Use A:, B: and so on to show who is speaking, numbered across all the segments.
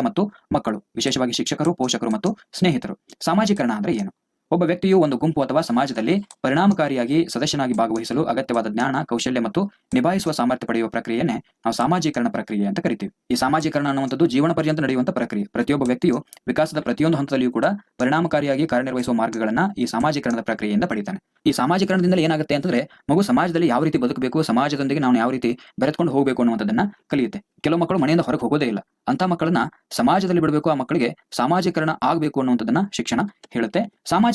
A: ಮತ್ತು ಮಕ್ಕಳು ವಿಶೇಷವಾಗಿ ಶಿಕ್ಷಕರು ಪೋಷಕರು ಮತ್ತು ಸ್ನೇಹಿತರು. ಸಾಮಾಜೀಕರಣ ಅಂದ್ರೆ ಏನು? ಒಬ್ಬ ವ್ಯಕ್ತಿಯು ಒಂದು ಗುಂಪು ಅಥವಾ ಸಮಾಜದಲ್ಲಿ ಪರಿಣಾಮಕಾರಿಯಾಗಿ ಸದಸ್ಯನಾಗಿ ಭಾಗವಹಿಸಲು ಅಗತ್ಯವಾದ ಜ್ಞಾನ, ಕೌಶಲ್ಯ ಮತ್ತು ನಿಭಾಯಿಸುವ ಸಾಮರ್ಥ್ಯ ಪಡೆಯುವ ಪ್ರಕ್ರಿಯೆಯನ್ನೇ ನಾವು ಸಾಮಾಜೀಕರಣ ಪ್ರಕ್ರಿಯೆ ಅಂತ ಕರಿತೀವಿ. ಈ ಸಾಮಾಜೀಕರಣ ಅನ್ನುವಂಥದ್ದು ಜೀವನ ಪರ್ಯಂತ ನಡೆಯುವಂತ ಪ್ರಕ್ರಿಯೆ. ಪ್ರತಿಯೊಬ್ಬ ವ್ಯಕ್ತಿಯು ವಿಕಾಸದ ಪ್ರತಿಯೊಂದು ಹಂತದಲ್ಲಿಯೂ ಕೂಡ ಪರಿಣಾಮಕಾರಿಯಾಗಿ ಕಾರ್ಯನಿರ್ವಹಿಸುವ ಮಾರ್ಗಗಳನ್ನ ಈ ಸಾಮಾಜೀಕರಣದ ಪ್ರಕ್ರಿಯೆಯಿಂದ ಪಡಿತಾನೆ. ಈ ಸಾಮಾಜೀಕರಣದಿಂದ ಏನಾಗುತ್ತೆ ಅಂತಂದ್ರೆ ಮಗು ಸಮಾಜದಲ್ಲಿ ಯಾವ ರೀತಿ ಬದುಕಬೇಕು, ಸಮಾಜದೊಂದಿಗೆ ನಾವು ಯಾವ ರೀತಿ ಬೆರೆತ್ಕೊಂಡು ಹೋಗಬೇಕು ಅನ್ನುವಂಥದ್ದನ್ನ ಕಲಿಯುತ್ತೆ. ಕೆಲವು ಮಕ್ಕಳು ಮನೆಯಿಂದ ಹೊರಗೆ ಹೋಗೋದೇ ಇಲ್ಲ. ಅಂತ ಮಕ್ಕಳನ್ನ ಸಮಾಜದಲ್ಲಿ ಬಿಡಬೇಕು, ಆ ಮಕ್ಕಳಿಗೆ ಸಾಮಾಜೀಕರಣ ಆಗಬೇಕು ಅನ್ನುವಂಥದ್ದನ್ನ ಶಿಕ್ಷಣ ಹೇಳುತ್ತೆ.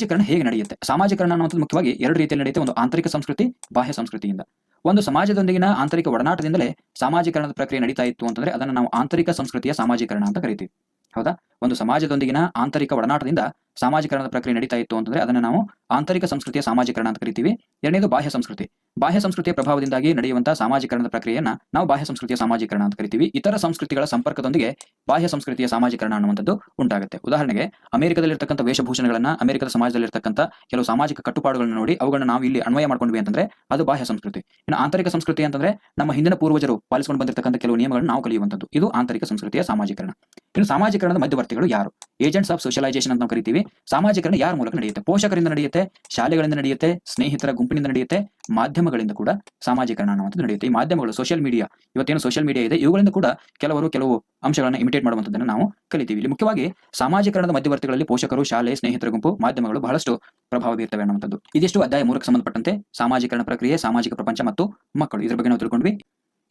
A: ಸಾಮಾಜೀಕರಣ ಹೇಗೆ ನಡೆಯುತ್ತೆ? ಸಾಮಾಜೀಕರಣ ಅನ್ನುವಂಥದ್ದು ಮುಖ್ಯವಾಗಿ ಎರಡು ರೀತಿಯಲ್ಲಿ ನಡೆಯುತ್ತೆ. ಒಂದು ಆಂತರಿಕ ಸಂಸ್ಕೃತಿ, ಬಾಹ್ಯ ಸಂಸ್ಕೃತಿಯಿಂದ. ಒಂದು ಸಮಾಜದೊಂದಿಗಿನ ಆಂತರಿಕ ಒಡನಾಟದಿಂದಲೇ ಸಾಮಾಜೀಕರಣದ ಪ್ರಕ್ರಿಯೆ ನಡೀತಾ ಇತ್ತು ಅಂತಂದ್ರೆ ಅದನ್ನು ನಾವು ಆಂತರಿಕ ಸಂಸ್ಕೃತಿಯ ಸಾಮಾಜೀಕರಣ ಅಂತ ಕರಿತೀವಿ. ಹೌದಾ? ಒಂದು ಸಮಾಜದೊಂದಿಗಿನ ಆಂತರಿಕ ಒಡನಾಟದಿಂದ ಸಾಮಾಜೀಕರಣದ ಪ್ರಕ್ರಿಯೆ ನಡೀತಾ ಇತ್ತು ಅಂತಂದ್ರೆ ಅದನ್ನು ನಾವು ಆಂತರಿಕ ಸಂಸ್ಕೃತಿಯ ಸಾಮಾಜೀಕರಣ ಅಂತ ಕರಿತೀವಿ. ಎರಡನೇದು ಬಾಹ್ಯ ಸಂಸ್ಕೃತಿ. ಬಾಹ್ಯ ಸಂಸ್ಕೃತಿಯ ಪ್ರಭಾವದಿಂದಾಗಿ ನಡೆಯುವಂತಹ ಸಾಮಾಜೀಕರಣದ ಪ್ರಕ್ರಿಯೆಯನ್ನು ನಾವು ಬಾಹ್ಯ ಸಂಸ್ಕೃತಿಯ ಸಾಮಾಜೀಕರಣ ಅಂತ ಕರಿತೀವಿ. ಇತರ ಸಂಸ್ಕೃತಿಗಳ ಸಂಪರ್ಕದೊಂದಿಗೆ ಬಾಹ್ಯ ಸಂಸ್ಕೃತಿಯ ಸಾಮಾಜೀಕರಣ ಅನ್ನುವಂಥದ್ದು ಉಂಟಾಗುತ್ತೆ. ಉದಾಹರಣೆಗೆ ಅಮೆರಿಕದಲ್ಲಿರ್ತಕ್ಕಂಥ ವೇಷಭೂಷಣಗಳನ್ನ ಅಮೆರಿಕದ ಸಮಾಜದಲ್ಲಿರ್ತಕ್ಕಂಥ ಕೆಲವು ಸಾಮಾಜಿಕ ಕಟ್ಟುಪಾಡುಗಳನ್ನ ನೋಡಿ ಅವುಗಳನ್ನು ನಾವು ಇಲ್ಲಿ ಅನ್ವಯ ಮಾಡ್ಕೊಂಡ್ವಿ ಅಂತಂದ್ರೆ ಅದು ಬಾಹ್ಯ ಸಂಸ್ಕೃತಿ. ಇನ್ನು ಆಂತರಿಕ ಸಂಸ್ಕೃತಿ ಅಂತಂದ್ರೆ ನಮ್ಮ ಹಿಂದಿನ ಪೂರ್ವಜರು ಪಾಲಿಸಿಕೊಂಡು ಬಂದಿರತಕ್ಕಂಥ ಕೆಲವು ನಿಯಮಗಳನ್ನು ನಾವು ಕಲಿಯುವಂಥದ್ದು. ಇದು ಆಂತರಿಕ ಸಂಸ್ಕೃತಿಯ ಸಾಮಾಜೀಕರಣ. ಇನ್ನು ಸಾಮಾಜೀಕರಣದ ಮಧ್ಯವರ್ತಿಗಳು ಯಾರು? ಏಜೆಂಟ್ಸ್ ಆಫ್ ಸೋಷಲೈಸೇಷನ್ ಅಂತ ನಾವು ಕರಿತೀವಿ. ಸಾಮಾಜೀಕರಣ ಯಾರ ಮೂಲಕ ನಡೆಯುತ್ತೆ? ಪೋಷಕರಿಂದ ನಡೆಯುತ್ತೆ, ಶಾಲೆಗಳಿಂದ ನಡೆಯುತ್ತೆ, ಸ್ನೇಹಿತರ ಗುಂಪಿನಿಂದ ನಡೆಯುತ್ತೆ, ಮಾಧ್ಯಮಗಳಿಂದ ಕೂಡ ಸಾಮಾಜೀಕರಣ ಅನ್ನುವಂಥದ್ದು ನಡೆಯುತ್ತೆ. ಈ ಮಾಧ್ಯಮಗಳು ಸೋಷಿಯಲ್ ಮೀಡಿಯಾ ಇವತ್ತೇನು ಸೋಷಿಯಲ್ ಮೀಡಿಯಾ ಇದೆ, ಇವುಗಳಿಂದ ಕೂಡ ಕೆಲವರು ಕೆಲವು ಅಂಶಗಳನ್ನು ಇಮಿಟೇಟ್ ಮಾಡುವಂಥದ್ದನ್ನು ನಾವು ಕಲಿತೀವಿ. ಇಲ್ಲಿ ಮುಖ್ಯವಾಗಿ ಸಾಮಾಜೀಕರಣದ ಮಧ್ಯವರ್ತಿಗಳಲ್ಲಿ ಪೋಷಕರು, ಶಾಲೆ, ಸ್ನೇಹಿತರ ಗುಂಪು, ಮಾಧ್ಯಮಗಳು ಬಹಳಷ್ಟು ಪ್ರಭಾವ ಬೀರ್ತವೆ ಅನ್ನುವಂಥದ್ದು. ಇದಿಷ್ಟು ಅಧ್ಯಾಯ ಮೂರಕ್ಕೆ ಸಂಬಂಧಪಟ್ಟಂತೆ ಸಾಮಾಜೀಕರಣ ಪ್ರಕ್ರಿಯೆ, ಸಾಮಾಜಿಕ ಪ್ರಪಂಚ ಮತ್ತು ಮಕ್ಕಳು. ಇದರ ಬಗ್ಗೆ ನಾವು ತಿಳ್ಕೊಂಡ್ವಿ.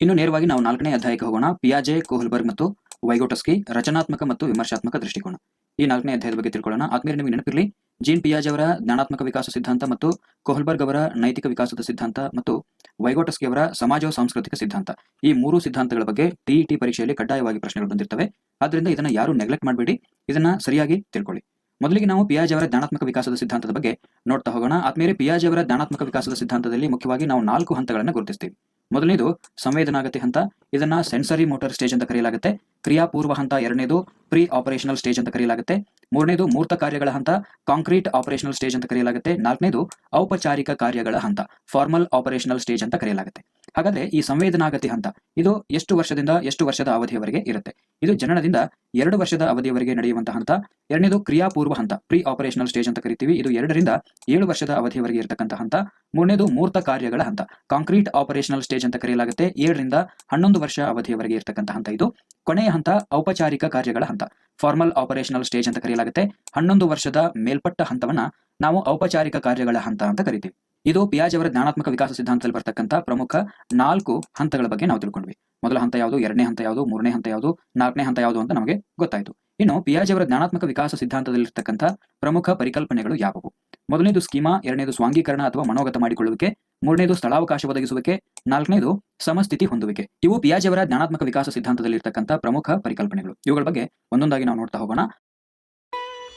A: ಇನ್ನು ನೇರವಾಗಿ ನಾವು ನಾಲ್ಕನೇ ಅಧ್ಯಾಯಕ್ಕೆ ಹೋಗೋಣ. ಪಿಯಾಜೆ, ಕೋಹಲ್ಬರ್ಗ್ ಮತ್ತು ವೈಗೋಟಸ್ಕಿ ರಚನಾತ್ಮಕ ಮತ್ತು ವಿಮರ್ಶಾತ್ಮಕ ದೃಷ್ಟಿಕೋನ. ಈ ನಾಲ್ಕನೇ ಅಧ್ಯಾಯದ ಬಗ್ಗೆ ತಿಳ್ಕೊಳ್ಳೋಣ. ಆದ್ಮೇಲೆ ನಿಮಗೆ ನೆನಪಿರಲಿ, ಜೀನ್ ಪಿಯಾಜ್ ಅವರ ಜ್ಞಾನಾತ್ಮಕ ವಿಕಾಸ ಸಿದ್ಧಾಂತ ಮತ್ತು ಕೊಹಲ್ಬರ್ಗ್ ಅವರ ನೈತಿಕ ವಿಕಾಸದ ಸಿದ್ಧಾಂತ ಮತ್ತು ವೈಗೋಟಸ್ಕಿ ಅವರ ಸಮಾಜ ಸಾಂಸ್ಕೃತಿಕ ಸಿದ್ಧಾಂತ. ಈ ಮೂರು ಸಿದ್ಧಾಂತಗಳ ಬಗ್ಗೆ ಟಿಇಟಿ ಪರೀಕ್ಷೆಯಲ್ಲಿ ಕಡ್ಡಾಯವಾಗಿ ಪ್ರಶ್ನೆಗಳು ಬಂದಿರ್ತವೆ. ಆದ್ದರಿಂದ ಇದನ್ನ ಯಾರು ನೆಗ್ಲೆಕ್ಟ್ ಮಾಡಬೇಡಿ. ಇದನ್ನ ಸರಿಯಾಗಿ ತಿಳ್ಕೊಳ್ಳಿ. ಮೊದಲಿಗೆ ನಾವು ಪಿಯಾಜ್ ಅವರ ಜ್ಞಾನಾತ್ಮಕ ವಿಕಾಸದ ಸಿದ್ಧಾಂತದ ಬಗ್ಗೆ ನೋಡ್ತಾ ಹೋಗೋಣ. ಆದ್ಮೇಲೆ ಪಿಯಾಜ್ ಅವರ ಜ್ಞಾನಾತ್ಮಕ ವಿಕಾಸದ ಸಿದ್ಧಾಂತದಲ್ಲಿ ಮುಖ್ಯವಾಗಿ ನಾವು ನಾಲ್ಕು ಹಂತಗಳನ್ನು ಗುರುತಿಸ್ತೀವಿ. ಮೊದಲನೇದು ಸಂವೇದನಾಗತಿ ಹಂತ. ಇದನ್ನ ಸೆನ್ಸರಿ ಮೋಟರ್ ಸ್ಟೇಜ್ ಅಂತ ಕರೆಯಲಾಗುತ್ತೆ. ಕ್ರಿಯಾಪೂರ್ವ ಹಂತ ಎರಡನೇದು ಪ್ರೀ ಆಪರೇಷನಲ್ ಸ್ಟೇಜ್ ಅಂತ ಕರೆಯಲಾಗುತ್ತೆ. ಮೂರನೇದು ಮೂರ್ತ ಕಾರ್ಯಗಳ ಹಂತ, ಕಾಂಕ್ರೀಟ್ ಆಪರೇಷನಲ್ ಸ್ಟೇಜ್ ಅಂತ ಕರೆಯಲಾಗುತ್ತೆ. ನಾಲ್ಕನೇದು ಔಪಚಾರಿಕ ಕಾರ್ಯಗಳ ಹಂತ, ಫಾರ್ಮಲ್ ಆಪರೇಷನಲ್ ಸ್ಟೇಜ್ ಅಂತ ಕರೆಯಲಾಗುತ್ತೆ. ಹಾಗಾದ್ರೆ ಈ ಸಂವೇದನಾಗತಿ ಹಂತ, ಇದು ಎಷ್ಟು ವರ್ಷದಿಂದ ಎಷ್ಟು ವರ್ಷದ ಅವಧಿಯವರೆಗೆ ಇರುತ್ತೆ? ಇದು ಜನನದಿಂದ ಎರಡು ವರ್ಷದ ಅವಧಿಯವರೆಗೆ ನಡೆಯುವಂತಹ ಹಂತ, ಎರಡನೇದು ಕ್ರಿಯಾಪೂರ್ವ ಹಂತ ಪ್ರೀ ಆಪರೇಷನಲ್ ಸ್ಟೇಜ್ ಅಂತ ಕರಿತೀವಿ. ಇದು ಎರಡರಿಂದ ಏಳು ವರ್ಷದ ಅವಧಿಯವರೆಗೆ ಇರತಕ್ಕಂತಹ ಹಂತ, ಮೂರನೇದು ಮೂರ್ತ ಕಾರ್ಯಗಳ ಹಂತ ಕಾಂಕ್ರೀಟ್ ಆಪರೇಷನಲ್ ಸ್ಟೇಜ್ ಅಂತ ಕರೆಯಲಾಗುತ್ತೆ. ಏಳರಿಂದ ಹನ್ನೊಂದು ವರ್ಷ ಅವಧಿಯವರೆಗೆ ಇರತಕ್ಕಂತಹ ಹಂತ ಇದು. ಕೊನೆಯ ಹಂತ, ಔಪಚಾರಿಕ ಕಾರ್ಯಗಳ ಹಂತ ಫಾರ್ಮಲ್ ಆಪರೇಷನಲ್ ಸ್ಟೇಜ್ ಅಂತ ಕರೆಯಲಾಗುತ್ತೆ. ಹನ್ನೊಂದು ವರ್ಷದ ಮೇಲ್ಪಟ್ಟ ಹಂತವನ್ನ ನಾವು ಔಪಚಾರಿಕ ಕಾರ್ಯಗಳ ಹಂತ ಅಂತ ಕರಿತೀವಿ. ಇದು ಪಿಯಾಜ್ ಅವರ ಜ್ಞಾನಾತ್ಮಕ ವಿಕಾಸ ಸಿದ್ಧಾಂತದಲ್ಲಿ ಬರ್ತಕ್ಕಂಥ ಪ್ರಮುಖ ನಾಲ್ಕು ಹಂತಗಳ ಬಗ್ಗೆ ನಾವು ತಿಳ್ಕೊಂಡ್ವಿ. ಮೊದಲ ಹಂತ ಯಾವುದು, ಎರಡನೇ ಹಂತ ಯಾವುದು, ಮೂರನೇ ಹಂತ ಯಾವುದು, ನಾಲ್ಕನೇ ಹಂತ ಯಾವುದು ಅಂತ ನಮಗೆ ಗೊತ್ತಾಯಿತು. ಇನ್ನು ಪಿಯಾಜ್ ಅವರ ಜ್ಞಾನಾತ್ಮಕ ವಿಕಾಸ ಸಿದ್ಧಾಂತದಲ್ಲಿರ್ತಕ್ಕಂಥ ಪ್ರಮುಖ ಪರಿಕಲ್ಪನೆಗಳು ಯಾವುವು? ಮೊದಲನೇದು ಸ್ಕೀಮಾ, ಎರಡನೇದು ಸ್ವಾಂಗೀಕರಣ ಅಥವಾ ಮನೋಗತ ಮಾಡಿಕೊಳ್ಳುವಿಕೆ, ಮೂರನೇದು ಸ್ಥಳಾವಕಾಶ ಒದಗಿಸುವಿಕೆ, ನಾಲ್ಕನೇದು ಸಮಸ್ಥಿತಿ ಹೊಂದುವಿಕೆ. ಇವು ಪಿಯಾಜ್ ಅವರ ಜ್ಞಾನಾತ್ಮಕ ವಿಕಾಸ ಸಿದ್ಧಾಂತದಲ್ಲಿರ್ತಕ್ಕಂಥ ಪ್ರಮುಖ ಪರಿಕಲ್ಪನೆಗಳು. ಇವುಗಳ ಬಗ್ಗೆ ಒಂದೊಂದಾಗಿ ನಾವು ನೋಡ್ತಾ ಹೋಗೋಣ.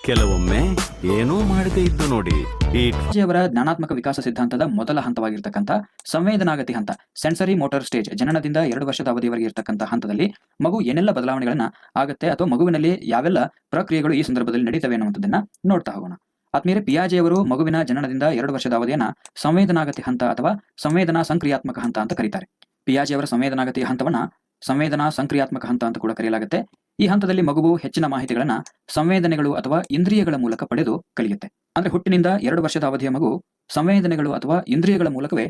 B: ಕೆಲವೊಮ್ಮೆ ಏನೂ ಮಾಡದೇ ಇದ್ದು ನೋಡಿ.
A: ಅವರ ಜ್ಞಾನಾತ್ಮಕ ವಿಕಾಸ ಸಿದ್ಧಾಂತದ ಮೊದಲ ಹಂತವಾಗಿರ್ತಕ್ಕಂಥ ಸಂವೇದನಾಗತಿ ಹಂತ, ಸೆನ್ಸರಿ ಮೋಟರ್ ಸ್ಟೇಜ್ ಜನನದಿಂದ ಎರಡು ವರ್ಷದ ಅವಧಿಯವರೆಗೆ ಇರತಕ್ಕಂಥ ಹಂತದಲ್ಲಿ ಮಗು ಏನೆಲ್ಲ ಬದಲಾವಣೆಗಳನ್ನ ಆಗುತ್ತೆ ಅಥವಾ ಮಗುವಿನಲ್ಲಿ ಯಾವೆಲ್ಲ ಪ್ರಕ್ರಿಯೆಗಳು ಈ ಸಂದರ್ಭದಲ್ಲಿ ನಡೀತವೆ ಅನ್ನುವಂಥದ್ದನ್ನ ನೋಡ್ತಾ ಹೋಗೋಣ. ಆದ್ಮೇಲೆ ಪಿಯಾಜೆ ಅವರು ಮಗುವಿನ ಜನನದಿಂದ ಎರಡು ವರ್ಷದ ಅವಧಿಯನ್ನ ಸಂವೇದನಾಗತಿ ಹಂತ ಅಥವಾ ಸಂವೇದನಾ ಸಂಕ್ರಿಯಾತ್ಮಕ ಹಂತ ಅಂತ ಕರೀತಾರೆ. ಪಿಯಾಜೆ ಅವರ ಸಂವೇದನಾಗತಿ ಹಂತವನ್ನ ಸಂವೇದನಾ ಸಂಕ್ರಿಯಾತ್ಮಕ ಹಂತ ಅಂತ ಕೂಡ ಕರೆಯಲಾಗುತ್ತೆ. ಈ ಹಂತದಲ್ಲಿ ಮಗುವು ಹೆಚ್ಚಿನ ಮಾಹಿತಿಗಳನ್ನ ಸಂವೇದನೆಗಳು ಅಥವಾ ಇಂದ್ರಿಯಗಳ ಮೂಲಕ ಪಡೆದು ಕಲಿಯುತ್ತೆ. ಅಂದ್ರೆ ಹುಟ್ಟಿನಿಂದ ಎರಡು ವರ್ಷದ ಅವಧಿಯ ಮಗು ಸಂವೇದನೆಗಳು ಅಥವಾ ಇಂದ್ರಿಯಗಳ ಮೂಲಕವೇ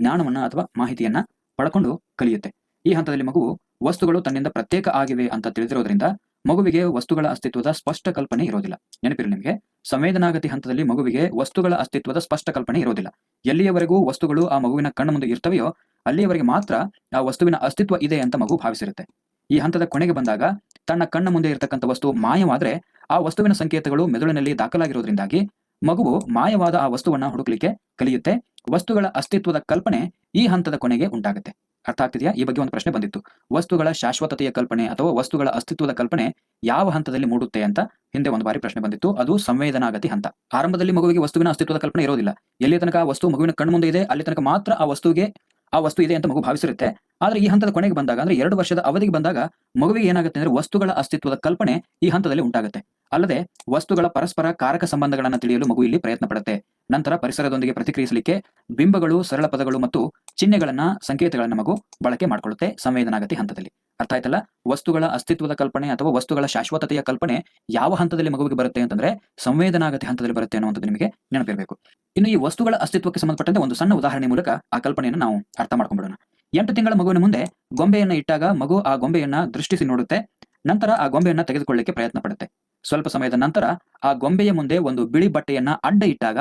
A: ಜ್ಞಾನವನ್ನ ಅಥವಾ ಮಾಹಿತಿಯನ್ನ ಪಡ್ಕೊಂಡು ಕಲಿಯುತ್ತೆ. ಈ ಹಂತದಲ್ಲಿ ಮಗುವು ವಸ್ತುಗಳು ತನ್ನಿಂದ ಪ್ರತ್ಯೇಕ ಆಗಿವೆ ಅಂತ ತಿಳಿದಿರೋದ್ರಿಂದ ಮಗುವಿಗೆ ವಸ್ತುಗಳ ಅಸ್ತಿತ್ವದ ಸ್ಪಷ್ಟ ಕಲ್ಪನೆ ಇರೋದಿಲ್ಲ. ನೆನಪಿರಲಿ ನಿಮಗೆ, ಸಂವೇದನಾಗತಿ ಹಂತದಲ್ಲಿ ಮಗುವಿಗೆ ವಸ್ತುಗಳ ಅಸ್ತಿತ್ವದ ಸ್ಪಷ್ಟ ಕಲ್ಪನೆ ಇರೋದಿಲ್ಲ. ಎಲ್ಲಿಯವರೆಗೂ ವಸ್ತುಗಳು ಆ ಮಗುವಿನ ಕಣ್ಣ ಮುಂದೆ ಇರ್ತವೆಯೋ ಅಲ್ಲಿಯವರೆಗೆ ಮಾತ್ರ ಆ ವಸ್ತುವಿನ ಅಸ್ತಿತ್ವ ಇದೆ ಅಂತ ಮಗು ಭಾವಿಸಿರುತ್ತೆ. ಈ ಹಂತದ ಕೊನೆಗೆ ಬಂದಾಗ ತನ್ನ ಕಣ್ಣ ಮುಂದೆ ಇರತಕ್ಕಂಥ ವಸ್ತು ಮಾಯವಾದ್ರೆ ಆ ವಸ್ತುವಿನ ಸಂಕೇತಗಳು ಮೆದುಳಿನಲ್ಲಿ ದಾಖಲಾಗಿರೋದ್ರಿಂದಾಗಿ ಮಗುವು ಮಾಯವಾದ ಆ ವಸ್ತುವನ್ನ ಹುಡುಕ್ಲಿಕ್ಕೆ ಕಲಿಯುತ್ತೆ. ವಸ್ತುಗಳ ಅಸ್ತಿತ್ವದ ಕಲ್ಪನೆ ಈ ಹಂತದ ಕೊನೆಗೆ ಉಂಟಾಗುತ್ತೆ. ಅರ್ಥ ಆಗ್ತಿದೆಯಾ? ಈ ಬಗ್ಗೆ ಒಂದು ಪ್ರಶ್ನೆ ಬಂದಿತ್ತು. ವಸ್ತುಗಳ ಶಾಶ್ವತತೆಯ ಕಲ್ಪನೆ ಅಥವಾ ವಸ್ತುಗಳ ಅಸ್ತಿತ್ವದ ಕಲ್ಪನೆ ಯಾವ ಹಂತದಲ್ಲಿ ಮೂಡುತ್ತೆ ಅಂತ ಹಿಂದೆ ಒಂದು ಬಾರಿ ಪ್ರಶ್ನೆ ಬಂದಿತ್ತು. ಅದು ಸಂವೇದನಾಗತಿ ಹಂತ. ಆರಂಭದಲ್ಲಿ ಮಗುವಿಗೆ ವಸ್ತುವಿನ ಅಸ್ತಿತ್ವದ ಕಲ್ಪನೆ ಇರೋದಿಲ್ಲ. ಎಲ್ಲಿ ತನಕ ಆ ವಸ್ತು ಮಗುವಿನ ಕಣ್ಮುಂದೆ ಇದೆ, ಅಲ್ಲಿ ತನಕ ಮಾತ್ರ ಆ ವಸ್ತುವಿಗೆ ಆ ವಸ್ತು ಇದೆ ಅಂತ ಮಗು ಭಾವಿಸಿರುತ್ತೆ. ಆದ್ರೆ ಈ ಹಂತದ ಕೊನೆಗೆ ಬಂದಾಗ, ಅಂದ್ರೆ ಎರಡು ವರ್ಷದ ಅವಧಿಗೆ ಬಂದಾಗ ಮಗುವಿಗೆ ಏನಾಗುತ್ತೆ ಅಂದ್ರೆ ವಸ್ತುಗಳ ಅಸ್ತಿತ್ವದ ಕಲ್ಪನೆ ಈ ಹಂತದಲ್ಲಿ ಉಂಟಾಗುತ್ತೆ. ಅಲ್ಲದೆ ವಸ್ತುಗಳ ಪರಸ್ಪರ ಕಾರಕ ಸಂಬಂಧಗಳನ್ನು ತಿಳಿಯಲು ಮಗು ಇಲ್ಲಿ ಪ್ರಯತ್ನ ಪಡುತ್ತೆ. ನಂತರ ಪರಿಸರದೊಂದಿಗೆ ಪ್ರತಿಕ್ರಿಯಿಸಲಿಕ್ಕೆ ಬಿಂಬಗಳು, ಸರಳ ಪದಗಳು ಮತ್ತು ಚಿಹ್ನೆಗಳನ್ನ, ಸಂಕೇತಗಳನ್ನ ಮಗು ಬಳಕೆ ಮಾಡಿಕೊಳ್ಳುತ್ತೆ ಸಂವೇದನಾಗತಿ ಹಂತದಲ್ಲಿ. ಅರ್ಥ ಆಯ್ತಲ್ಲ? ವಸ್ತುಗಳ ಅಸ್ತಿತ್ವದ ಕಲ್ಪನೆ ಅಥವಾ ವಸ್ತುಗಳ ಶಾಶ್ವತತೆಯ ಕಲ್ಪನೆ ಯಾವ ಹಂತದಲ್ಲಿ ಮಗುವಿಗೆ ಬರುತ್ತೆ ಅಂತಂದ್ರೆ ಸಂವೇದನಾಗತಿ ಹಂತದಲ್ಲಿ ಬರುತ್ತೆ ಅನ್ನುವಂಥದ್ದು ನಿಮಗೆ ನೆನಪಿರಬೇಕು. ಇನ್ನು ಈ ವಸ್ತುಗಳ ಅಸ್ತಿತ್ವಕ್ಕೆ ಸಂಬಂಧಪಟ್ಟಂತೆ ಒಂದು ಸಣ್ಣ ಉದಾಹರಣೆ ಮೂಲಕ ಆ ಕಲ್ಪನೆಯನ್ನು ನಾವು ಅರ್ಥ ಮಾಡ್ಕೊಂಡ್ಬಿಡೋಣ ಎಂಟು ತಿಂಗಳ ಮಗುವಿನ ಮುಂದೆ ಗೊಂಬೆಯನ್ನು ಇಟ್ಟಾಗ ಮಗು ಆ ಗೊಂಬೆಯನ್ನ ದೃಷ್ಟಿಸಿ ನೋಡುತ್ತೆ. ನಂತರ ಆ ಗೊಂಬೆಯನ್ನ ತೆಗೆದುಕೊಳ್ಳಿಕ್ಕೆ ಪ್ರಯತ್ನ ಪಡುತ್ತೆ. ಸ್ವಲ್ಪ ಸಮಯದ ನಂತರ ಆ ಗೊಂಬೆಯ ಮುಂದೆ ಒಂದು ಬಿಳಿ ಬಟ್ಟೆಯನ್ನ ಅಡ್ಡ ಇಟ್ಟಾಗ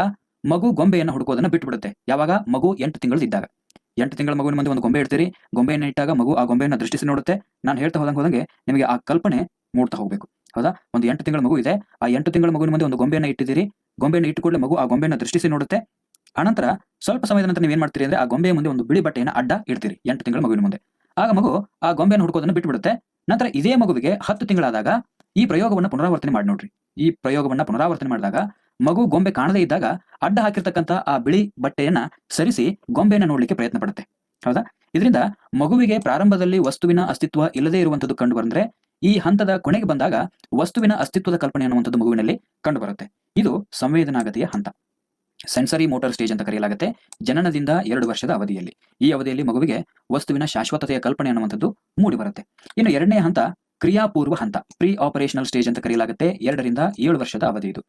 A: ಮಗು ಗೊಂಬೆಯನ್ನ ಹುಡುಕೋದನ್ನ ಬಿಟ್ಟುಬಿಡುತ್ತೆ ಯಾವಾಗ? ಮಗು ಎಂಟು ತಿಂಗಳು ಇದ್ದಾಗ. ಎಂಟು ತಿಂಗಳ ಮಗುವಿನ ಮುಂದೆ ಒಂದು ಗೊಂಬೆ ಇಡ್ತೀರಿ. ಗೊಂಬೆಯನ್ನು ಇಟ್ಟಾಗ ಮಗು ಆ ಗೊಂಬೆಯನ್ನು ದೃಷ್ಟಿಸಿ ನೋಡುತ್ತೆ. ನಾನು ಹೇಳ್ತಾ ಹೋದಂಗೆ ಹೋದಂಗೆ ನಿಮಗೆ ಆ ಕಲ್ಪನೆ ಮೂಡ್ತಾ ಹೋಗಬೇಕು. ಹೌದಾ? ಒಂದು ಎಂಟು ತಿಂಗಳ ಮಗು ಇದೆ. ಆ ಎಂಟು ತಿಂಗಳ ಮಗುವಿನ ಮುಂದೆ ಒಂದು ಗೊಂಬೆಯನ್ನು ಇಟ್ಟಿದ್ದೀರಿ. ಗೊಂಬೆಯನ್ನು ಇಟ್ಟುಕೊಳ್ಳಿ ಮಗು ಆ ಗೊಂಬೆಯನ್ನು ದೃಷ್ಟಿಸಿ ನೋಡುತ್ತೆ. ಅನಂತರ ಸ್ವಲ್ಪ ಸಮಯದ ನಂತರ ನೀವು ಏನ್ ಮಾಡ್ತೀರಿ ಅಂದ್ರೆ ಆ ಗೊಂಬೆಯ ಮುಂದೆ ಒಂದು ಬಿಳಿ ಬಟ್ಟೆಯನ್ನ ಅಡ್ಡ ಇಡ್ತೀರಿ, ಎಂಟು ತಿಂಗಳ ಮಗುವಿನ ಮುಂದೆ. ಆಗ ಮಗು ಆ ಗೊಂಬೆಯನ್ನು ಹುಡುಕೋದನ್ನ ಬಿಟ್ಟುಬಿಡುತ್ತೆ ನಂತರ ಇದೇ ಮಗುವಿಗೆ ಹತ್ತು ತಿಂಗಳಾದಾಗ ಈ ಪ್ರಯೋಗವನ್ನ ಪುನರಾವರ್ತನೆ ಮಾಡಿ ನೋಡ್ರಿ. ಈ ಪ್ರಯೋಗವನ್ನ ಪುನರಾವರ್ತನೆ ಮಾಡಿದಾಗ ಮಗು ಗೊಂಬೆ ಕಾಣದೇ ಇದ್ದಾಗ ಅಡ್ಡ ಹಾಕಿರ್ತಕ್ಕಂಥ ಆ ಬಿಳಿ ಬಟ್ಟೆಯನ್ನ ಸರಿಸಿ ಗೊಂಬೆಯನ್ನು ನೋಡ್ಲಿಕ್ಕೆ ಪ್ರಯತ್ನ ಪಡುತ್ತೆ. ಹೌದಾ? ಇದರಿಂದ ಮಗುವಿಗೆ ಪ್ರಾರಂಭದಲ್ಲಿ ವಸ್ತುವಿನ ಅಸ್ತಿತ್ವ ಇಲ್ಲದೇ ಇರುವಂತದ್ದು ಕಂಡು ಬಂದ್ರೆ ಈ ಹಂತದ ಕೊನೆಗೆ ಬಂದಾಗ ವಸ್ತುವಿನ ಅಸ್ತಿತ್ವದ ಕಲ್ಪನೆ ಅನ್ನುವಂಥದ್ದು ಮಗುವಿನಲ್ಲಿ ಕಂಡುಬರುತ್ತೆ ಇದು ಸಂವೇದನಾಗತಿಯ ಹಂತ. ಸೆನ್ಸರಿ ಮೋಟರ್ ಸ್ಟೇಜ್ ಅಂತ ಕರೆಯಲಾಗುತ್ತೆ ಜನನದಿಂದ ಎರಡು ವರ್ಷದ ಅವಧಿಯಲ್ಲಿ. ಈ ಅವಧಿಯಲ್ಲಿ ಮಗುವಿಗೆ ವಸ್ತುವಿನ ಶಾಶ್ವತತೆಯ ಕಲ್ಪನೆ ಅನ್ನುವಂಥದ್ದು ಮೂಡಿ ಬರುತ್ತೆ. ಇನ್ನು ಎರಡನೇ ಹಂತ ಕ್ರಿಯಾಪೂರ್ವ ಹಂತ ಪ್ರೀ ಆಪರೇಷನಲ್ ಸ್ಟೇಜ್ ಅಂತ ಕರೆಯಲಾಗುತ್ತೆ ಎರಡರಿಂದ ಏಳು ವರ್ಷದ ಅವಧಿ ಇದು.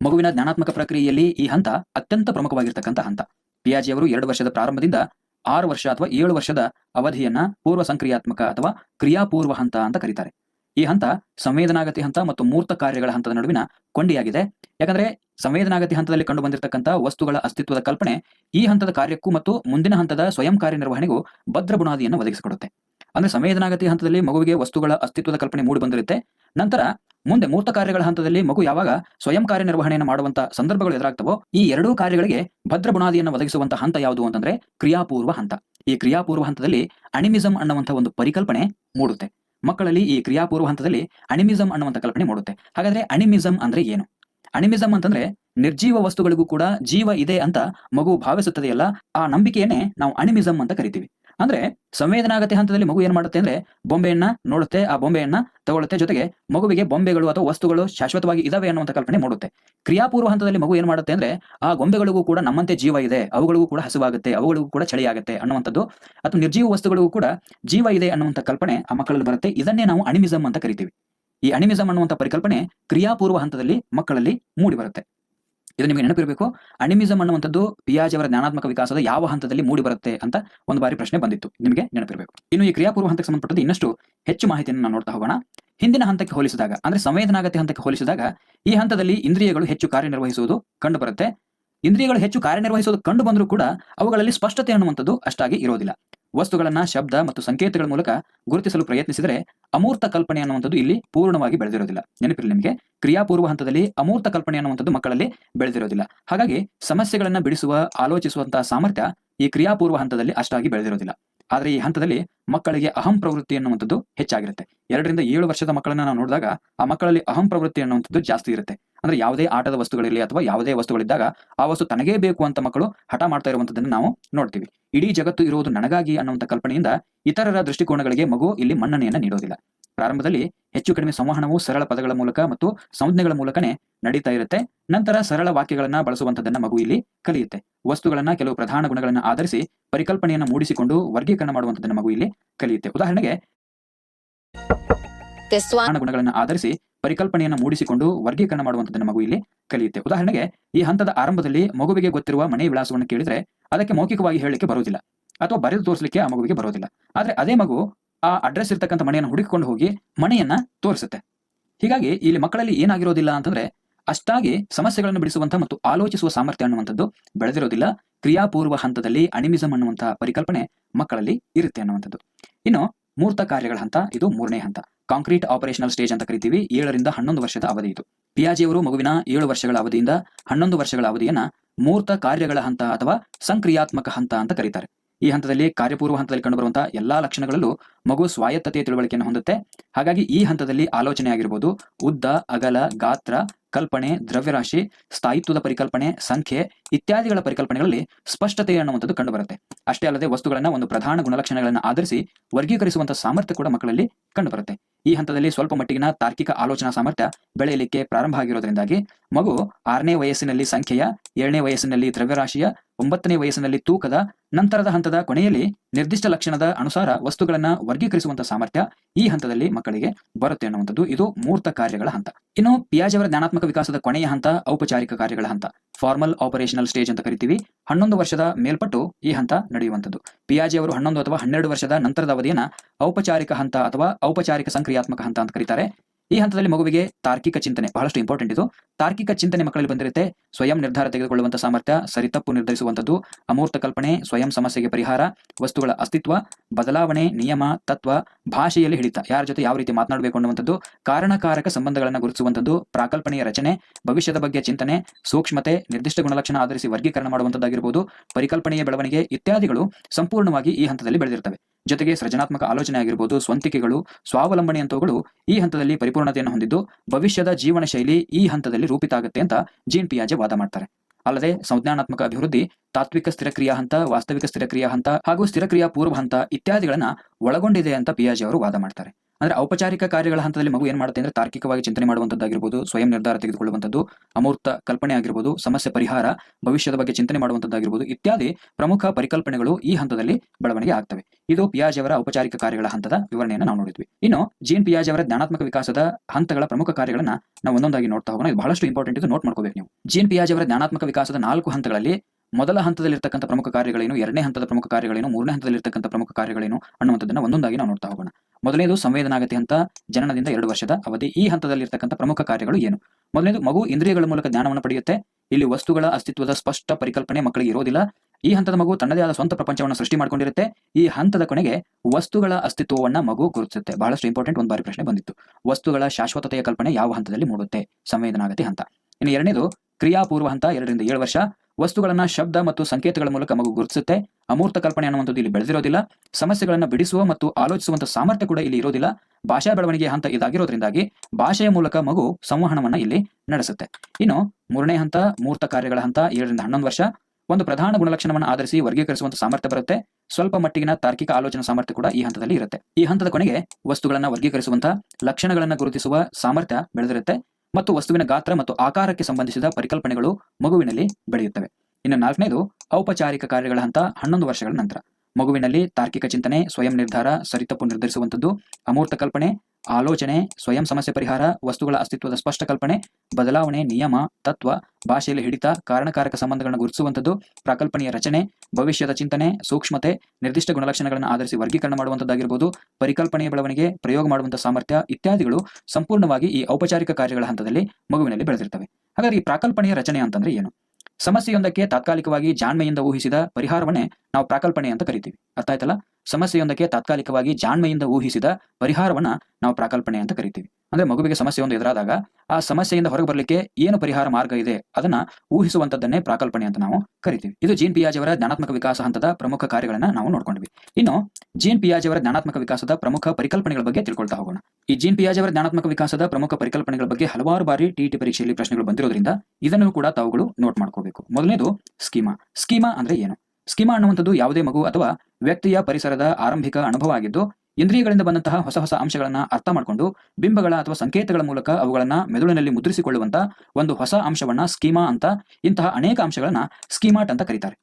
A: ಮಗುವಿನ ಜ್ಞಾನಾತ್ಮಕ ಪ್ರಕ್ರಿಯೆಯಲ್ಲಿ ಈ ಹಂತ ಅತ್ಯಂತ ಪ್ರಮುಖವಾಗಿರ್ತಕ್ಕಂಥ ಹಂತ. ಪಿಯಾಜಿ ಅವರು ಎರಡು ವರ್ಷದ ಪ್ರಾರಂಭದಿಂದ ಆರು ವರ್ಷ ಅಥವಾ ಏಳು ವರ್ಷದ ಅವಧಿಯನ್ನ ಪೂರ್ವ ಸಂಕ್ರಿಯಾತ್ಮಕ ಅಥವಾ ಕ್ರಿಯಾಪೂರ್ವ ಹಂತ ಅಂತ ಕರೀತಾರೆ. ಈ ಹಂತ ಸಂವೇದನಾಗತಿ ಹಂತ ಮತ್ತು ಮೂರ್ತ ಕಾರ್ಯಗಳ ಹಂತದ ನಡುವಿನ ಕೊಂಡಿಯಾಗಿದೆ. ಯಾಕಂದ್ರೆ ಸಂವೇದನಾಗತಿ ಹಂತದಲ್ಲಿ ಕಂಡು ವಸ್ತುಗಳ ಅಸ್ತಿತ್ವದ ಕಲ್ಪನೆ ಈ ಹಂತದ ಕಾರ್ಯಕ್ಕೂ ಮತ್ತು ಮುಂದಿನ ಹಂತದ ಸ್ವಯಂ ಕಾರ್ಯನಿರ್ವಹಣೆಗೂ ಭದ್ರ ಬುನಾದಿಯನ್ನು ಒದಗಿಸಿಕೊಡುತ್ತೆ. ಅಂದ್ರೆ ಸಂವೇದನಾಗತಿ ಹಂತದಲ್ಲಿ ಮಗುವಿಗೆ ವಸ್ತುಗಳ ಅಸ್ತಿತ್ವದ ಕಲ್ಪನೆ ಮೂಡಿ ಬಂದಿರುತ್ತೆ. ನಂತರ ಮುಂದೆ ಮೂರ್ತ ಕಾರ್ಯಗಳ ಹಂತದಲ್ಲಿ ಮಗು ಯಾವಾಗ ಸ್ವಯಂ ಕಾರ್ಯನಿರ್ವಹಣೆಯನ್ನು ಮಾಡುವಂತ ಸಂದರ್ಭಗಳು ಎದುರಾಗ್ತವೋ ಈ ಎರಡೂ ಕಾರ್ಯಗಳಿಗೆ ಭದ್ರ ಬುನಾದಿಯನ್ನು ಒದಗಿಸುವಂತಹ ಹಂತ ಯಾವುದು ಅಂತಂದ್ರೆ ಕ್ರಿಯಾಪೂರ್ವ ಹಂತ. ಈ ಕ್ರಿಯಾಪೂರ್ವ ಹಂತದಲ್ಲಿ ಅನಿಮಿಸಂ ಅನ್ನುವಂತಹ ಒಂದು ಪರಿಕಲ್ಪನೆ ಮೂಡುತ್ತೆ. ಮಕ್ಕಳಲ್ಲಿ ಈ ಕ್ರಿಯಾಪೂರ್ವ ಹಂತದಲ್ಲಿ ಅನಿಮಿಸಂ ಅನ್ನುವಂಥ ಕಲ್ಪನೆ ಮೂಡುತ್ತೆ. ಹಾಗಾದ್ರೆ ಅನಿಮಿಸಂ ಅಂದ್ರೆ ಏನು? ಅನಿಮಿಸಂ ಅಂತಂದ್ರೆ ನಿರ್ಜೀವ ವಸ್ತುಗಳಿಗೂ ಕೂಡ ಜೀವ ಇದೆ ಅಂತ ಮಗು ಭಾವಿಸುತ್ತದೆಯಲ್ಲ, ಆ ನಂಬಿಕೆಯನ್ನೇ ನಾವು ಅನಿಮಿಸಂ ಅಂತ ಕರಿತೀವಿ. ಅಂದ್ರೆ ಸಂವೇದನಾಗತಿ ಹಂತದಲ್ಲಿ ಮಗು ಏನ್ ಮಾಡುತ್ತೆ ಅಂದ್ರೆ ಬೊಂಬೆಯನ್ನ ನೋಡುತ್ತೆ. ಆ ಬೊಂಬೆಯನ್ನ ತಗೊಳುತ್ತೆ ಜೊತೆಗೆ ಮಗುವಿಗೆ ಬೊಂಬೆಗಳು ಅಥವಾ ವಸ್ತುಗಳು ಶಾಶ್ವತವಾಗಿ ಇದಾವೆ ಅನ್ನುವಂತ ಕಲ್ಪನೆ ಮಾಡುತ್ತೆ. ಕ್ರಿಯಾಪೂರ್ವ ಹಂತದಲ್ಲಿ ಮಗು ಏನ್ ಮಾಡುತ್ತೆ ಅಂದ್ರೆ ಆ ಗೊಂಬೆಗಳಿಗೂ ಕೂಡ ನಮ್ಮಂತೆ ಜೀವ ಇದೆ. ಅವುಗಳಿಗೂ ಕೂಡ ಹಸುವಾಗುತ್ತೆ. ಅವುಗಳಿಗೂ ಕೂಡ ಚಳಿಯಾಗುತ್ತೆ ಅನ್ನುವಂಥದ್ದು ಅಥವಾ ನಿರ್ಜೀವ ವಸ್ತುಗಳಿಗೂ ಕೂಡ ಜೀವ ಇದೆ ಅನ್ನುವಂಥ ಕಲ್ಪನೆ ಆ ಮಕ್ಕಳಲ್ಲಿ ಬರುತ್ತೆ. ಇದನ್ನೇ ನಾವು ಅನಿಮಿಸಂ ಅಂತ ಕರಿತೀವಿ. ಈ ಅನಿಮಿಸಂ ಅನ್ನುವಂಥ ಪರಿಕಲ್ಪನೆ ಕ್ರಿಯಾಪೂರ್ವ ಹಂತದಲ್ಲಿ ಮಕ್ಕಳಲ್ಲಿ ಮೂಡಿ ಬರುತ್ತೆ. ಇದು ನಿಮಗೆ ನೆನಪಿರಬೇಕು ಅಣಿಮಿಸಂ ಅನ್ನುವಂಥದ್ದು ಪಿಯಾಜ್ ಅವರ ಜ್ಞಾನಾತ್ಮಕ ವಿಕಾಸದ ಯಾವ ಹಂತದಲ್ಲಿ ಮೂಡಿ ಬರುತ್ತೆ ಅಂತ ಒಂದು ಬಾರಿ ಪ್ರಶ್ನೆ ಬಂದಿತ್ತು. ನಿಮಗೆ ನೆನಪಿರಬೇಕು ಇನ್ನು ಈ ಕ್ರಿಯಾಪೂರ್ವ ಹಂತಕ್ಕೆ ಸಂಬಂಧಪಟ್ಟದ್ದು ಇನ್ನಷ್ಟು ಹೆಚ್ಚು ಮಾಹಿತಿಯನ್ನು ನಾವು ನೋಡ್ತಾ ಹೋಗೋಣ. ಹಿಂದಿನ ಹಂತಕ್ಕೆ ಹೋಲಿಸಿದಾಗ, ಅಂದ್ರೆ ಸಂವೇದನಾಗತಿ ಹಂತಕ್ಕೆ ಹೋಲಿಸಿದಾಗ, ಈ ಹಂತದಲ್ಲಿ ಇಂದ್ರಿಯಗಳು ಹೆಚ್ಚು ಕಾರ್ಯನಿರ್ವಹಿಸುವುದು ಕಂಡು ಬರುತ್ತೆ ಇಂದ್ರಿಯಗಳು ಹೆಚ್ಚು ಕಾರ್ಯನಿರ್ವಹಿಸುವುದು ಕಂಡು ಬಂದರೂ ಕೂಡ ಅವುಗಳಲ್ಲಿ ಸ್ಪಷ್ಟತೆ ಅನ್ನುವಂಥದ್ದು ಅಷ್ಟಾಗಿ ಇರೋದಿಲ್ಲ. ವಸ್ತುಗಳನ್ನ, ಶಬ್ದ ಮತ್ತು ಸಂಕೇತಗಳ ಮೂಲಕ ಗುರುತಿಸಲು ಪ್ರಯತ್ನಿಸಿದರೆ ಅಮೂರ್ತ ಕಲ್ಪನೆ ಅನ್ನುವಂಥದ್ದು ಇಲ್ಲಿ ಪೂರ್ಣವಾಗಿ ಬೆಳೆದಿರೋದಿಲ್ಲ. ನೆನಪಿರಲಿ ನಿಮಗೆ, ಕ್ರಿಯಾಪೂರ್ವ ಹಂತದಲ್ಲಿ ಅಮೂರ್ತ ಕಲ್ಪನೆ ಅನ್ನುವಂಥದ್ದು ಮಕ್ಕಳಲ್ಲಿ ಬೆಳೆದಿರೋದಿಲ್ಲ. ಹಾಗಾಗಿ ಸಮಸ್ಯೆಗಳನ್ನ ಬಿಡಿಸುವ, ಆಲೋಚಿಸುವಂತಹ ಸಾಮರ್ಥ್ಯ ಈ ಕ್ರಿಯಾಪೂರ್ವ ಹಂತದಲ್ಲಿ ಅಷ್ಟಾಗಿ ಬೆಳೆದಿರೋದಿಲ್ಲ. ಆದ್ರೆ ಈ ಹಂತದಲ್ಲಿ ಮಕ್ಕಳಿಗೆ ಅಹಂ ಪ್ರವೃತ್ತಿ ಅನ್ನುವಂಥದ್ದು ಹೆಚ್ಚಾಗಿರುತ್ತೆ. ಎರಡರಿಂದ ಏಳು ವರ್ಷದ ಮಕ್ಕಳನ್ನ ನಾವು ನೋಡಿದಾಗ ಆ ಮಕ್ಕಳಲ್ಲಿ ಅಹಂ ಪ್ರವೃತ್ತಿ ಅನ್ನುವಂಥದ್ದು ಜಾಸ್ತಿ ಇರುತ್ತೆ. ಅಂದ್ರೆ ಯಾವುದೇ ಆಟದ ವಸ್ತುಗಳಿರಲಿ ಅಥವಾ ಯಾವುದೇ ವಸ್ತುಗಳಿದ್ದಾಗ ಆ ವಸ್ತು ತನಗೇ ಬೇಕು ಅಂತ ಮಕ್ಕಳು ಹಠ ಮಾಡ್ತಾ ಇರುವಂತದ್ದನ್ನು ನಾವು ನೋಡ್ತೀವಿ. ಇಡೀ ಜಗತ್ತು ಇರುವುದು ನನಗಾಗಿ ಅನ್ನುವಂಥ ಕಲ್ಪನೆಯಿಂದ ಇತರರ ದೃಷ್ಟಿಕೋನಗಳಿಗೆ ಮಗು ಇಲ್ಲಿ ಮನ್ನಣೆಯನ್ನ ನೀಡೋದಿಲ್ಲ. ಪ್ರಾರಂಭದಲ್ಲಿ ಹೆಚ್ಚು ಕಡಿಮೆ ಸಂವಹನವು ಸರಳ ಪದಗಳ ಮೂಲಕ ಮತ್ತು ಸಂಜ್ಞೆಗಳ ಮೂಲಕನೇ ನಡೀತಾ ಇರುತ್ತೆ. ನಂತರ ಸರಳ ವಾಕ್ಯಗಳನ್ನ ಬಳಸುವಂತದನ್ನ ಮಗು ಇಲ್ಲಿ ಕಲಿಯುತ್ತೆ. ವಸ್ತುಗಳನ್ನ ಕೆಲವು ಪ್ರಧಾನ ಗುಣಗಳನ್ನ ಆಧರಿಸಿ ಪರಿಕಲ್ಪನೆಯನ್ನು ಮೂಡಿಸಿಕೊಂಡು ವರ್ಗೀಕರಣ ಮಾಡುವಂತದನ್ನ ಮಗು ಇಲ್ಲಿ ಕಲಿಯುತ್ತೆ. ಉದಾಹರಣೆಗೆ ಗುಣಗಳನ್ನು ಆಧರಿಸಿ ಪರಿಕಲ್ಪನೆಯನ್ನು ಮೂಡಿಸಿಕೊಂಡು ವರ್ಗೀಕರಣ ಮಾಡುವಂತದನ್ನ ಮಗು ಇಲ್ಲಿ ಕಲಿಯುತ್ತೆ. ಉದಾಹರಣೆಗೆ ಈ ಹಂತದ ಆರಂಭದಲ್ಲಿ ಮಗುವಿಗೆ ಗೊತ್ತಿರುವ ಮನೆ ವಿಳಾಸವನ್ನು ಕೇಳಿದ್ರೆ ಅದಕ್ಕೆ ಮೌಖಿಕವಾಗಿ ಹೇಳಲಿಕ್ಕೆ ಬರುವುದಿಲ್ಲ ಅಥವಾ ಬರೆದು ತೋರಿಸಲಿಕ್ಕೆ ಆ ಮಗುವಿಗೆ ಬರೋದಿಲ್ಲ ಆದ್ರೆ ಅದೇ ಮಗು ಆ ಅಡ್ರೆಸ್ ಇರ್ತಕ್ಕಂಥ ಮನೆಯನ್ನು ಹುಡುಕಿಕೊಂಡು ಹೋಗಿ ಮನೆಯನ್ನ ತೋರಿಸುತ್ತೆ. ಹೀಗಾಗಿ ಇಲ್ಲಿ ಮಕ್ಕಳಲ್ಲಿ ಏನಾಗಿರೋದಿಲ್ಲ ಅಂತಂದ್ರೆ ಅಷ್ಟಾಗಿ ಸಮಸ್ಯೆಗಳನ್ನು ಬಿಡಿಸುವಂತಹ ಮತ್ತು ಆಲೋಚಿಸುವ ಸಾಮರ್ಥ್ಯ ಅನ್ನುವಂಥದ್ದು ಬೆಳೆದಿರೋದಿಲ್ಲ. ಕ್ರಿಯಾಪೂರ್ವ ಹಂತದಲ್ಲಿ ಅನಿಮಿಸಂ ಅನ್ನುವಂತಹ ಪರಿಕಲ್ಪನೆ ಮಕ್ಕಳಲ್ಲಿ ಇರುತ್ತೆ ಅನ್ನುವಂಥದ್ದು. ಇನ್ನು ಮೂರ್ತ ಕಾರ್ಯಗಳ ಹಂತ, ಇದು ಮೂರನೇ ಹಂತ. ಕಾಂಕ್ರೀಟ್ ಆಪರೇಷನಲ್ ಸ್ಟೇಜ್ ಅಂತ ಕರಿತೀವಿ. ಏಳರಿಂದ ಹನ್ನೊಂದು ವರ್ಷದ ಅವಧಿ ಇದು. ಪಿಯಾಜಿ ಅವರು ಮಗುವಿನ ಏಳು ವರ್ಷಗಳ ಅವಧಿಯಿಂದ ಹನ್ನೊಂದು ವರ್ಷಗಳ ಅವಧಿಯನ್ನ ಮೂರ್ತ ಕಾರ್ಯಗಳ ಹಂತ ಅಥವಾ ಸಂಕ್ರಿಯಾತ್ಮಕ ಹಂತ ಅಂತ ಕರೀತಾರೆ. ಈ ಹಂತದಲ್ಲಿ ಕಾರ್ಯಪೂರ್ವ ಹಂತದಲ್ಲಿ ಕಂಡುಬರುವಂತಹ ಎಲ್ಲಾ ಲಕ್ಷಣಗಳಲ್ಲೂ ಮಗು ಸ್ವಾಯತ್ತತೆಯ ತಿಳುವಳಿಕೆಯನ್ನು ಹೊಂದುತ್ತೆ. ಹಾಗಾಗಿ ಈ ಹಂತದಲ್ಲಿ ಆಲೋಚನೆ ಆಗಿರ್ಬೋದು, ಉದ್ದ, ಅಗಲ, ಗಾತ್ರ, ಕಲ್ಪನೆ, ದ್ರವ್ಯರಾಶಿ, ಸ್ಥಾಯಿತ್ವದ ಪರಿಕಲ್ಪನೆ, ಸಂಖ್ಯೆ ಇತ್ಯಾದಿಗಳ ಪರಿಕಲ್ಪನೆಗಳಲ್ಲಿ ಸ್ಪಷ್ಟತೆ ಅನ್ನುವಂಥದ್ದು ಕಂಡುಬರುತ್ತೆ. ಅಷ್ಟೇ ಅಲ್ಲದೆ ವಸ್ತುಗಳನ್ನ ಒಂದು ಪ್ರಧಾನ ಗುಣಲಕ್ಷಣಗಳನ್ನು ಆಧರಿಸಿ ವರ್ಗೀಕರಿಸುವಂತಹ ಸಾಮರ್ಥ್ಯ ಕೂಡ ಮಕ್ಕಳಲ್ಲಿ ಕಂಡುಬರುತ್ತೆ. ಈ ಹಂತದಲ್ಲಿ ಸ್ವಲ್ಪ ಮಟ್ಟಿಗಿನ ತಾರ್ಕಿಕ ಆಲೋಚನಾ ಸಾಮರ್ಥ್ಯ ಬೆಳೆಯಲಿಕ್ಕೆ ಪ್ರಾರಂಭ ಆಗಿರೋದ್ರಿಂದಾಗಿ ಮಗು ಆರನೇ ವಯಸ್ಸಿನಲ್ಲಿ ಸಂಖ್ಯೆಯ, ಏಳನೇ ವಯಸ್ಸಿನಲ್ಲಿ ದ್ರವ್ಯರಾಶಿಯ, ಒಂಬತ್ತನೇ ವಯಸ್ಸಿನಲ್ಲಿ ತೂಕದ, ನಂತರದ ಹಂತದ ಕೊನೆಯಲ್ಲಿ ನಿರ್ದಿಷ್ಟ ಲಕ್ಷಣದ ಅನುಸಾರ ವಸ್ತುಗಳನ್ನ ವರ್ಗೀಕರಿಸುವಂತಹ ಸಾಮರ್ಥ್ಯ ಈ ಹಂತದಲ್ಲಿ ಮಕ್ಕಳಿಗೆ ಬರುತ್ತೆ ಅನ್ನುವಂಥದ್ದು ಇದು ಮೂರ್ತ ಕಾರ್ಯಗಳ ಹಂತ. ಇನ್ನು ಪಿಯಾಜ್ ಅವರ ಜ್ಞಾನಾತ್ಮಕ ವಿಕಾಸದ ಕೊನೆಯ ಹಂತ, ಔಪಚಾರಿಕ ಕಾರ್ಯಗಳ ಹಂತ. ಫಾರ್ಮಲ್ ಆಪರೇಷನಲ್ ಸ್ಟೇಜ್ ಅಂತ ಕರಿತೀವಿ. ಹನ್ನೊಂದು ವರ್ಷದ ಮೇಲ್ಪಟ್ಟು ಈ ಹಂತ ನಡೆಯುವಂಥದ್ದು. ಪಿಯಾಜಿ ಅವರು ಹನ್ನೊಂದು ಅಥವಾ ಹನ್ನೆರಡು ವರ್ಷದ ನಂತರದ ಅವಧಿಯನ್ನು ಔಪಚಾರಿಕ ಹಂತ ಅಥವಾ ಔಪಚಾರಿಕ ಸಂಕ್ರಿಯಾತ್ಮಕ ಹಂತ ಅಂತ ಕರೀತಾರೆ. ಈ ಹಂತದಲ್ಲಿ ಮಗುವಿಗೆ ತಾರ್ಕಿಕ ಚಿಂತನೆ ಬಹಳಷ್ಟು ಇಂಪಾರ್ಟೆಂಟ್ ಇದು. ತಾರ್ಕಿಕ ಚಿಂತನೆ ಮಕ್ಕಳಲ್ಲಿ ಬಂದಿರುತ್ತೆ. ಸ್ವಯಂ ನಿರ್ಧಾರ ತೆಗೆದುಕೊಳ್ಳುವಂತಹ ಸಾಮರ್ಥ್ಯ ಸರಿತಪ್ಪು ನಿರ್ಧರಿಸುವಂಥದ್ದು, ಅಮೂರ್ತ ಕಲ್ಪನೆ, ಸ್ವಯಂ ಸಮಸ್ಯೆಗೆ ಪರಿಹಾರ, ವಸ್ತುಗಳ ಅಸ್ತಿತ್ವ, ಬದಲಾವಣೆ, ನಿಯಮ, ತತ್ವ, ಭಾಷೆಯಲ್ಲಿ ಹಿಡಿತ. ಯಾರ ಜೊತೆ ಯಾವ ರೀತಿ ಮಾತನಾಡಬೇಕು ಅನ್ನುವಂಥದ್ದು, ಕಾರಣಕಾರಕ ಸಂಬಂಧಗಳನ್ನು ಗುರುತಿಸುವಂಥದ್ದು, ಪ್ರಾಕಲ್ಪನೆಯ ರಚನೆ, ಭವಿಷ್ಯದ ಬಗ್ಗೆ ಚಿಂತನೆ, ಸೂಕ್ಷ್ಮತೆ, ನಿರ್ದಿಷ್ಟ ಗುಣಲಕ್ಷಣ ಆಧರಿಸಿ ವರ್ಗೀಕರಣ ಮಾಡುವಂಥದ್ದಾಗಿರ್ಬೋದು, ಪರಿಕಲ್ಪನೆಯ ಬೆಳವಣಿಗೆ ಇತ್ಯಾದಿಗಳು ಸಂಪೂರ್ಣವಾಗಿ ಈ ಹಂತದಲ್ಲಿ ಬೆಳೆದಿರ್ತವೆ. ಜೊತೆಗೆ ಸೃಜನಾತ್ಮಕ ಆಲೋಚನೆ ಆಗಿರ್ಬೋದು, ಸ್ವಂತಿಕೆಗಳು, ಸ್ವಾವಲಂಬನೆ ಅಂತವುಗಳು ಈ ಹಂತದಲ್ಲಿ ಪರಿಪೂರ್ಣತೆಯನ್ನು ಹೊಂದಿದ್ದು ಭವಿಷ್ಯದ ಜೀವನ ಶೈಲಿ ಈ ಹಂತದಲ್ಲಿ ರೂಪಿತ ಆಗುತ್ತೆ ಅಂತ ಜೀನ್ ಪಿಯಾಜೆ ವಾದ ಮಾಡ್ತಾರೆ. ಅಲ್ಲದೆ ಸಂಜ್ಞಾನಾತ್ಮಕ ಅಭಿವೃದ್ಧಿ, ತಾತ್ವಿಕ ಸ್ಥಿರಕ್ರಿಯಾ ಹಂತ, ವಾಸ್ತವಿಕ ಸ್ಥಿರಕ್ರಿಯಾ ಹಂತ ಹಾಗೂ ಸ್ಥಿರಕ್ರಿಯಾ ಪೂರ್ವ ಹಂತ ಇತ್ಯಾದಿಗಳನ್ನು ಒಳಗೊಂಡಿದೆ ಅಂತ ಪಿಯಾಜೆ ಅವರು ವಾದ ಮಾಡ್ತಾರೆ. ಅಂದ್ರೆ ಔಪಚಾರಿಕ ಕಾರ್ಯಗಳ ಹಂತದಲ್ಲಿ ಮಗು ಏನ್ ಮಾಡುತ್ತೆ ಅಂದ್ರೆ ತಾರ್ಕಿಕವಾಗಿ ಚಿಂತನೆ ಮಾಡುವಂತದ್ದಾಗಿರ್ಬೋದು, ಸ್ವಯಂ ನಿರ್ಧಾರ ತೆಗೆದುಕೊಳ್ಳುವಂಥದ್ದು ಅಮೂರ್ತ ಕಲ್ಪನೆ ಆಗಿರ್ಬೋದು, ಸಮಸ್ಯೆ ಪರಿಹಾರ, ಭವಿಷ್ಯದ ಬಗ್ಗೆ ಚಿಂತನೆ ಮಾಡುವಂತದ್ದಾಗಿರ್ಬೋದು ಇತ್ಯಾದಿ ಪ್ರಮುಖ ಪರಿಕಲ್ಪನೆಗಳು ಈ ಹಂತದಲ್ಲಿ ಬೆಳವಣಿಗೆ ಆಗ್ತವೆ. ಇದು ಪಿಯಾಜ್ ಅವರ ಔಪಚಾರಿಕ ಕಾರ್ಯಗಳ ಹಂತದ ವಿವರಣೆಯನ್ನು ನಾವು ನೋಡಿದ್ವಿ. ಇನ್ನು ಜೀನ್ ಪಿಯಾಜ್ ಅವರ ಜ್ಞಾನಾತ್ಮಕ ವಿಕಾಸದ ಹಂತಗಳ ಪ್ರಮುಖ ಕಾರ್ಯಗಳನ್ನ ನಾವು ಒಂದೊಂದಾಗಿ ನೋಡ್ತಾ ಹೋಗೋಣ. ಇದು ಬಹಳಷ್ಟು ಇಂಪಾರ್ಟೆಂಟ್ ಇದು ನೋಟ್ ಮಾಡ್ಕೋಬೇಕು ನೀವು. ಜೀನ್ ಪಿಯಾಜ್ ಅವರ ಜ್ಞಾನಾತ್ಮಕ ವಿಕಾಸದ ನಾಲ್ಕು ಹಂತಗಳಲ್ಲಿ ಮೊದಲ ಹಂತದಲ್ಲಿರ್ತಕ್ಕಂಥ ಪ್ರಮುಖ ಕಾರ್ಯಗಳೇನು, ಎರಡನೇ ಹಂತದ ಪ್ರಮುಖ ಕಾರ್ಯಗಳೇನು, ಮೂರನೇ ಹಂತದಲ್ಲಿರ್ತಕ್ಕಂಥ ಪ್ರಮುಖ ಕಾರ್ಯಗಳೇನು ಅನ್ನುವಂಥದ್ದನ್ನು ಒಂದೊಂದಾಗಿ ನಾವು ನೋಡ್ತಾ ಹೋಗೋಣ. ಮೊದಲನೇದು ಸಂವೇದನಾಗತಿ ಹಂತ ಜನನದಿಂದ ಎರಡು ವರ್ಷದ ಅವಧಿ. ಈ ಹಂತದಲ್ಲಿರ್ತಕ್ಕಂಥ ಪ್ರಮುಖ ಕಾರ್ಯಗಳು ಏನು? ಮೊದಲನೇದು ಮಗು ಇಂದ್ರಿಯಗಳ ಮೂಲಕ ಜ್ಞಾನವನ್ನು ಪಡೆಯುತ್ತೆ. ಇಲ್ಲಿ ವಸ್ತುಗಳ ಅಸ್ತಿತ್ವದ ಸ್ಪಷ್ಟ ಪರಿಕಲ್ಪನೆ ಮಕ್ಕಳಿಗೆ ಇರೋದಿಲ್ಲ. ಈ ಹಂತದ ಮಗು ತನ್ನದೇ ಆದ ಸ್ವಂತ ಪ್ರಪಂಚವನ್ನು ಸೃಷ್ಟಿ ಮಾಡ್ಕೊಂಡಿರುತ್ತೆ. ಈ ಹಂತದ ಕೊನೆಗೆ ವಸ್ತುಗಳ ಅಸ್ತಿತ್ವವನ್ನ ಮಗು ಗುರುತಿಸುತ್ತೆ. ಬಹಳಷ್ಟು ಇಂಪಾರ್ಟೆಂಟ್ ಒಂದು ಬಾರಿ ಪ್ರಶ್ನೆ ಬಂದಿತ್ತು. ವಸ್ತುಗಳ ಶಾಶ್ವತತೆಯ ಕಲ್ಪನೆ ಯಾವ ಹಂತದಲ್ಲಿ ಮೂಡುತ್ತೆ? ಸಂವೇದನಾಗತಿ ಹಂತ ಇನ್ನು ಎರಡನೇದು ಕ್ರಿಯಾಪೂರ್ವ ಹಂತ, ಎರಡರಿಂದ ಏಳು ವರ್ಷ. ವಸ್ತುಗಳನ್ನ ಶಬ್ದ ಮತ್ತು ಸಂಕೇತಗಳ ಮೂಲಕ ಮಗು ಗುರುತಿಸುತ್ತೆ. ಅಮೂರ್ತ ಕಲ್ಪನೆ ಅನ್ನುವಂಥದ್ದು ಇಲ್ಲಿ ಬೆಳೆದಿರೋದಿಲ್ಲ. ಸಮಸ್ಯೆಗಳನ್ನ ಬಿಡಿಸುವ ಮತ್ತು ಆಲೋಚಿಸುವಂತ ಸಾಮರ್ಥ್ಯ ಕೂಡ ಇಲ್ಲಿ ಇರೋದಿಲ್ಲ. ಭಾಷಾ ಬೆಳವಣಿಗೆ ಹಂತ ಇದಾಗಿರೋದ್ರಿಂದಾಗಿ ಭಾಷೆಯ ಮೂಲಕ ಮಗು ಸಂವಹನವನ್ನು ಇಲ್ಲಿ ನಡೆಸುತ್ತೆ. ಇನ್ನು ಮೂರನೇ ಹಂತ, ಮೂರ್ತ ಕಾರ್ಯಗಳ ಹಂತ, ಏಳರಿಂದ ಹನ್ನೊಂದು ವರ್ಷ. ಒಂದು ಪ್ರಧಾನ ಗುಣಲಕ್ಷಣವನ್ನು ಆಧರಿಸಿ ವರ್ಗೀಕರಿಸುವಂತ ಸಾಮರ್ಥ್ಯ ಬರುತ್ತೆ. ಸ್ವಲ್ಪ ಮಟ್ಟಿಗಿನ ತಾರ್ಕಿಕ ಆಲೋಚನಾ ಸಾಮರ್ಥ್ಯ ಕೂಡ ಈ ಹಂತದಲ್ಲಿ ಇರುತ್ತೆ. ಈ ಹಂತದ ಕೊನೆಗೆ ವಸ್ತುಗಳನ್ನ ವರ್ಗೀಕರಿಸುವಂತ ಲಕ್ಷಣಗಳನ್ನ ಗುರುತಿಸುವ ಸಾಮರ್ಥ್ಯ ಬೆಳೆದಿರುತ್ತೆ. ಮತ್ತು ವಸ್ತುವಿನ ಗಾತ್ರ ಮತ್ತು ಆಕಾರಕ್ಕೆ ಸಂಬಂಧಿಸಿದ ಪರಿಕಲ್ಪನೆಗಳು ಮಗುವಿನಲ್ಲಿ ಬೆಳೆಯುತ್ತವೆ. ಇನ್ನು ನಾಲ್ಕನೇದು ಔಪಚಾರಿಕ ಕಾರ್ಯಗಳ ಹಂತ ಹನ್ನೊಂದು ವರ್ಷಗಳ ನಂತರ. ಮಗುವಿನಲ್ಲಿ ತಾರ್ಕಿಕ ಚಿಂತನೆ, ಸ್ವಯಂ ನಿರ್ಧಾರ, ಸರಿತಪ್ಪು ನಿರ್ಧರಿಸುವಂಥದ್ದು, ಅಮೂರ್ತ ಕಲ್ಪನೆ, ಆಲೋಚನೆ, ಸ್ವಯಂ ಸಮಸ್ಯೆ ಪರಿಹಾರ, ವಸ್ತುಗಳ ಅಸ್ತಿತ್ವದ ಸ್ಪಷ್ಟ ಕಲ್ಪನೆ, ಬದಲಾವಣೆ, ನಿಯಮ, ತತ್ವ, ಭಾಷೆಯಲ್ಲಿ ಹಿಡಿತ, ಕಾರಣಕಾರಕ ಸಂಬಂಧಗಳನ್ನು ಗುರುತಿಸುವಂಥದ್ದು, ಪ್ರಾಕಲ್ಪನೆಯ ರಚನೆ, ಭವಿಷ್ಯದ ಚಿಂತನೆ, ಸೂಕ್ಷ್ಮತೆ, ನಿರ್ದಿಷ್ಟ ಗುಣಲಕ್ಷಣಗಳನ್ನು ಆಧರಿಸಿ ವರ್ಗೀಕರಣ ಮಾಡುವಂಥದ್ದಾಗಿರ್ಬೋದು, ಪರಿಕಲ್ಪನೆಯ ಬೆಳವಣಿಗೆ, ಪ್ರಯೋಗ ಮಾಡುವಂಥ ಸಾಮರ್ಥ್ಯ ಇತ್ಯಾದಿಗಳು ಸಂಪೂರ್ಣವಾಗಿ ಈ ಔಪಚಾರಿಕ ಕಾರ್ಯಗಳ ಹಂತದಲ್ಲಿ ಮಗುವಿನಲ್ಲಿ ಬೆಳೆದಿರ್ತವೆ. ಹಾಗಾಗಿ ಈ ಪ್ರಾಕಲ್ಪನೆಯ ರಚನೆ ಅಂತಂದ್ರೆ ಏನು? ಸಮಸ್ಯೆಯೊಂದಕ್ಕೆ ತಾತ್ಕಾಲಿಕವಾಗಿ ಜಾಣ್ಮೆಯಿಂದ ಊಹಿಸಿದ ಪರಿಹಾರವನ್ನೇ ನಾವು ಪ್ರಾಕಲ್ಪನೆ ಅಂತ ಕರಿತೀವಿ. ಅರ್ಥ ಆಯ್ತಲ್ಲ? ಸಮಸ್ಯೆಯೊಂದಕ್ಕೆ ತಾತ್ಕಾಲಿಕವಾಗಿ ಜಾಣ್ಮೆಯಿಂದ ಊಹಿಸಿದ ಪರಿಹಾರವನ್ನ ನಾವು ಪ್ರಾಕಲ್ಪನೆ ಅಂತ ಕರಿತೀವಿ. ಅಂದ್ರೆ ಮಗುವಿಗೆ ಸಮಸ್ಯೆ ಒಂದು ಎದುರಾದಾಗ ಆ ಸಮಸ್ಯೆಯಿಂದ ಹೊರಗೆ ಬರಲಿಕ್ಕೆ ಏನು ಪರಿಹಾರ ಮಾರ್ಗ ಇದೆ ಅದನ್ನ ಊಹಿಸುವಂತದ್ದನ್ನೇ ಪ್ರಾಕಲ್ಪನೆ ಅಂತ ನಾವು ಕರಿತೀವಿ. ಇದು ಜೀನ್ ಪಿಯಾಜ್ ಅವರ ಜ್ಞಾನಾತ್ಮಕ ವಿಕಾಸ ಹಂತದ ಪ್ರಮುಖ ಕಾರ್ಯಗಳನ್ನ ನಾವು ನೋಡ್ಕೊಂಡ್ವಿ. ಇನ್ನು ಜೀನ್ ಪಿಯಾಜ್ ಅವರ ಜ್ಞಾನಾತ್ಮಕ ವಿಕಾಸದ ಪ್ರಮುಖ ಪರಿಕಲ್ಪನೆಗಳ ಬಗ್ಗೆ ತಿಳ್ಕೊಳ್ತಾ ಹೋಗೋಣ. ಈ ಜೀನ್ ಪಿಯಾಜ್ ಅವರ ಜ್ಞಾನಾತ್ಮಕ ವಿಕಾಸದ ಪ್ರಮುಖ ಪರಿಕಲ್ಪನೆಗಳ ಬಗ್ಗೆ ಹಲವಾರು ಬಾರಿ ಟಿಇಟಿ ಪರೀಕ್ಷೆಯಲ್ಲಿ ಪ್ರಶ್ನೆಗಳು ಬಂದಿರೋದ್ರಿಂದ ಇದನ್ನು ಕೂಡ ತಾವುಗಳು ನೋಟ್ ಮಾಡ್ಕೋಬೇಕು. ಮೊದಲನೇದು ಸ್ಕೀಮಾ. ಸ್ಕೀಮಾ ಅಂದ್ರೆ ಏನು? ಸ್ಕೀಮಾ ಅನ್ನುವಂಥದ್ದು ಯಾವುದೇ ಮಗು ಅಥವಾ ವ್ಯಕ್ತಿಯ ಪರಿಸರದ ಆರಂಭಿಕ ಅನುಭವ ಆಗಿದ್ದು ಇಂದ್ರಿಯಗಳಿಂದ ಬಂದಂತಹ ಹೊಸ ಹೊಸ ಅಂಶಗಳನ್ನು ಅರ್ಥ ಮಾಡಿಕೊಂಡು ಬಿಂಬಗಳ ಅಥವಾ ಸಂಕೇತಗಳ ಮೂಲಕ ಅವುಗಳನ್ನ ಮೆದುಳಿನಲ್ಲಿ ಮುದ್ರಿಸಿಕೊಳ್ಳುವಂತ ಒಂದು ಹೊಸ ಅಂಶವನ್ನ ಸ್ಕೀಮಾ ಅಂತ ಇಂತಹ ಅನೇಕ ಅಂಶಗಳನ್ನ ಸ್ಕೀಮಾಟ್ ಅಂತ ಕರೀತಾರೆ.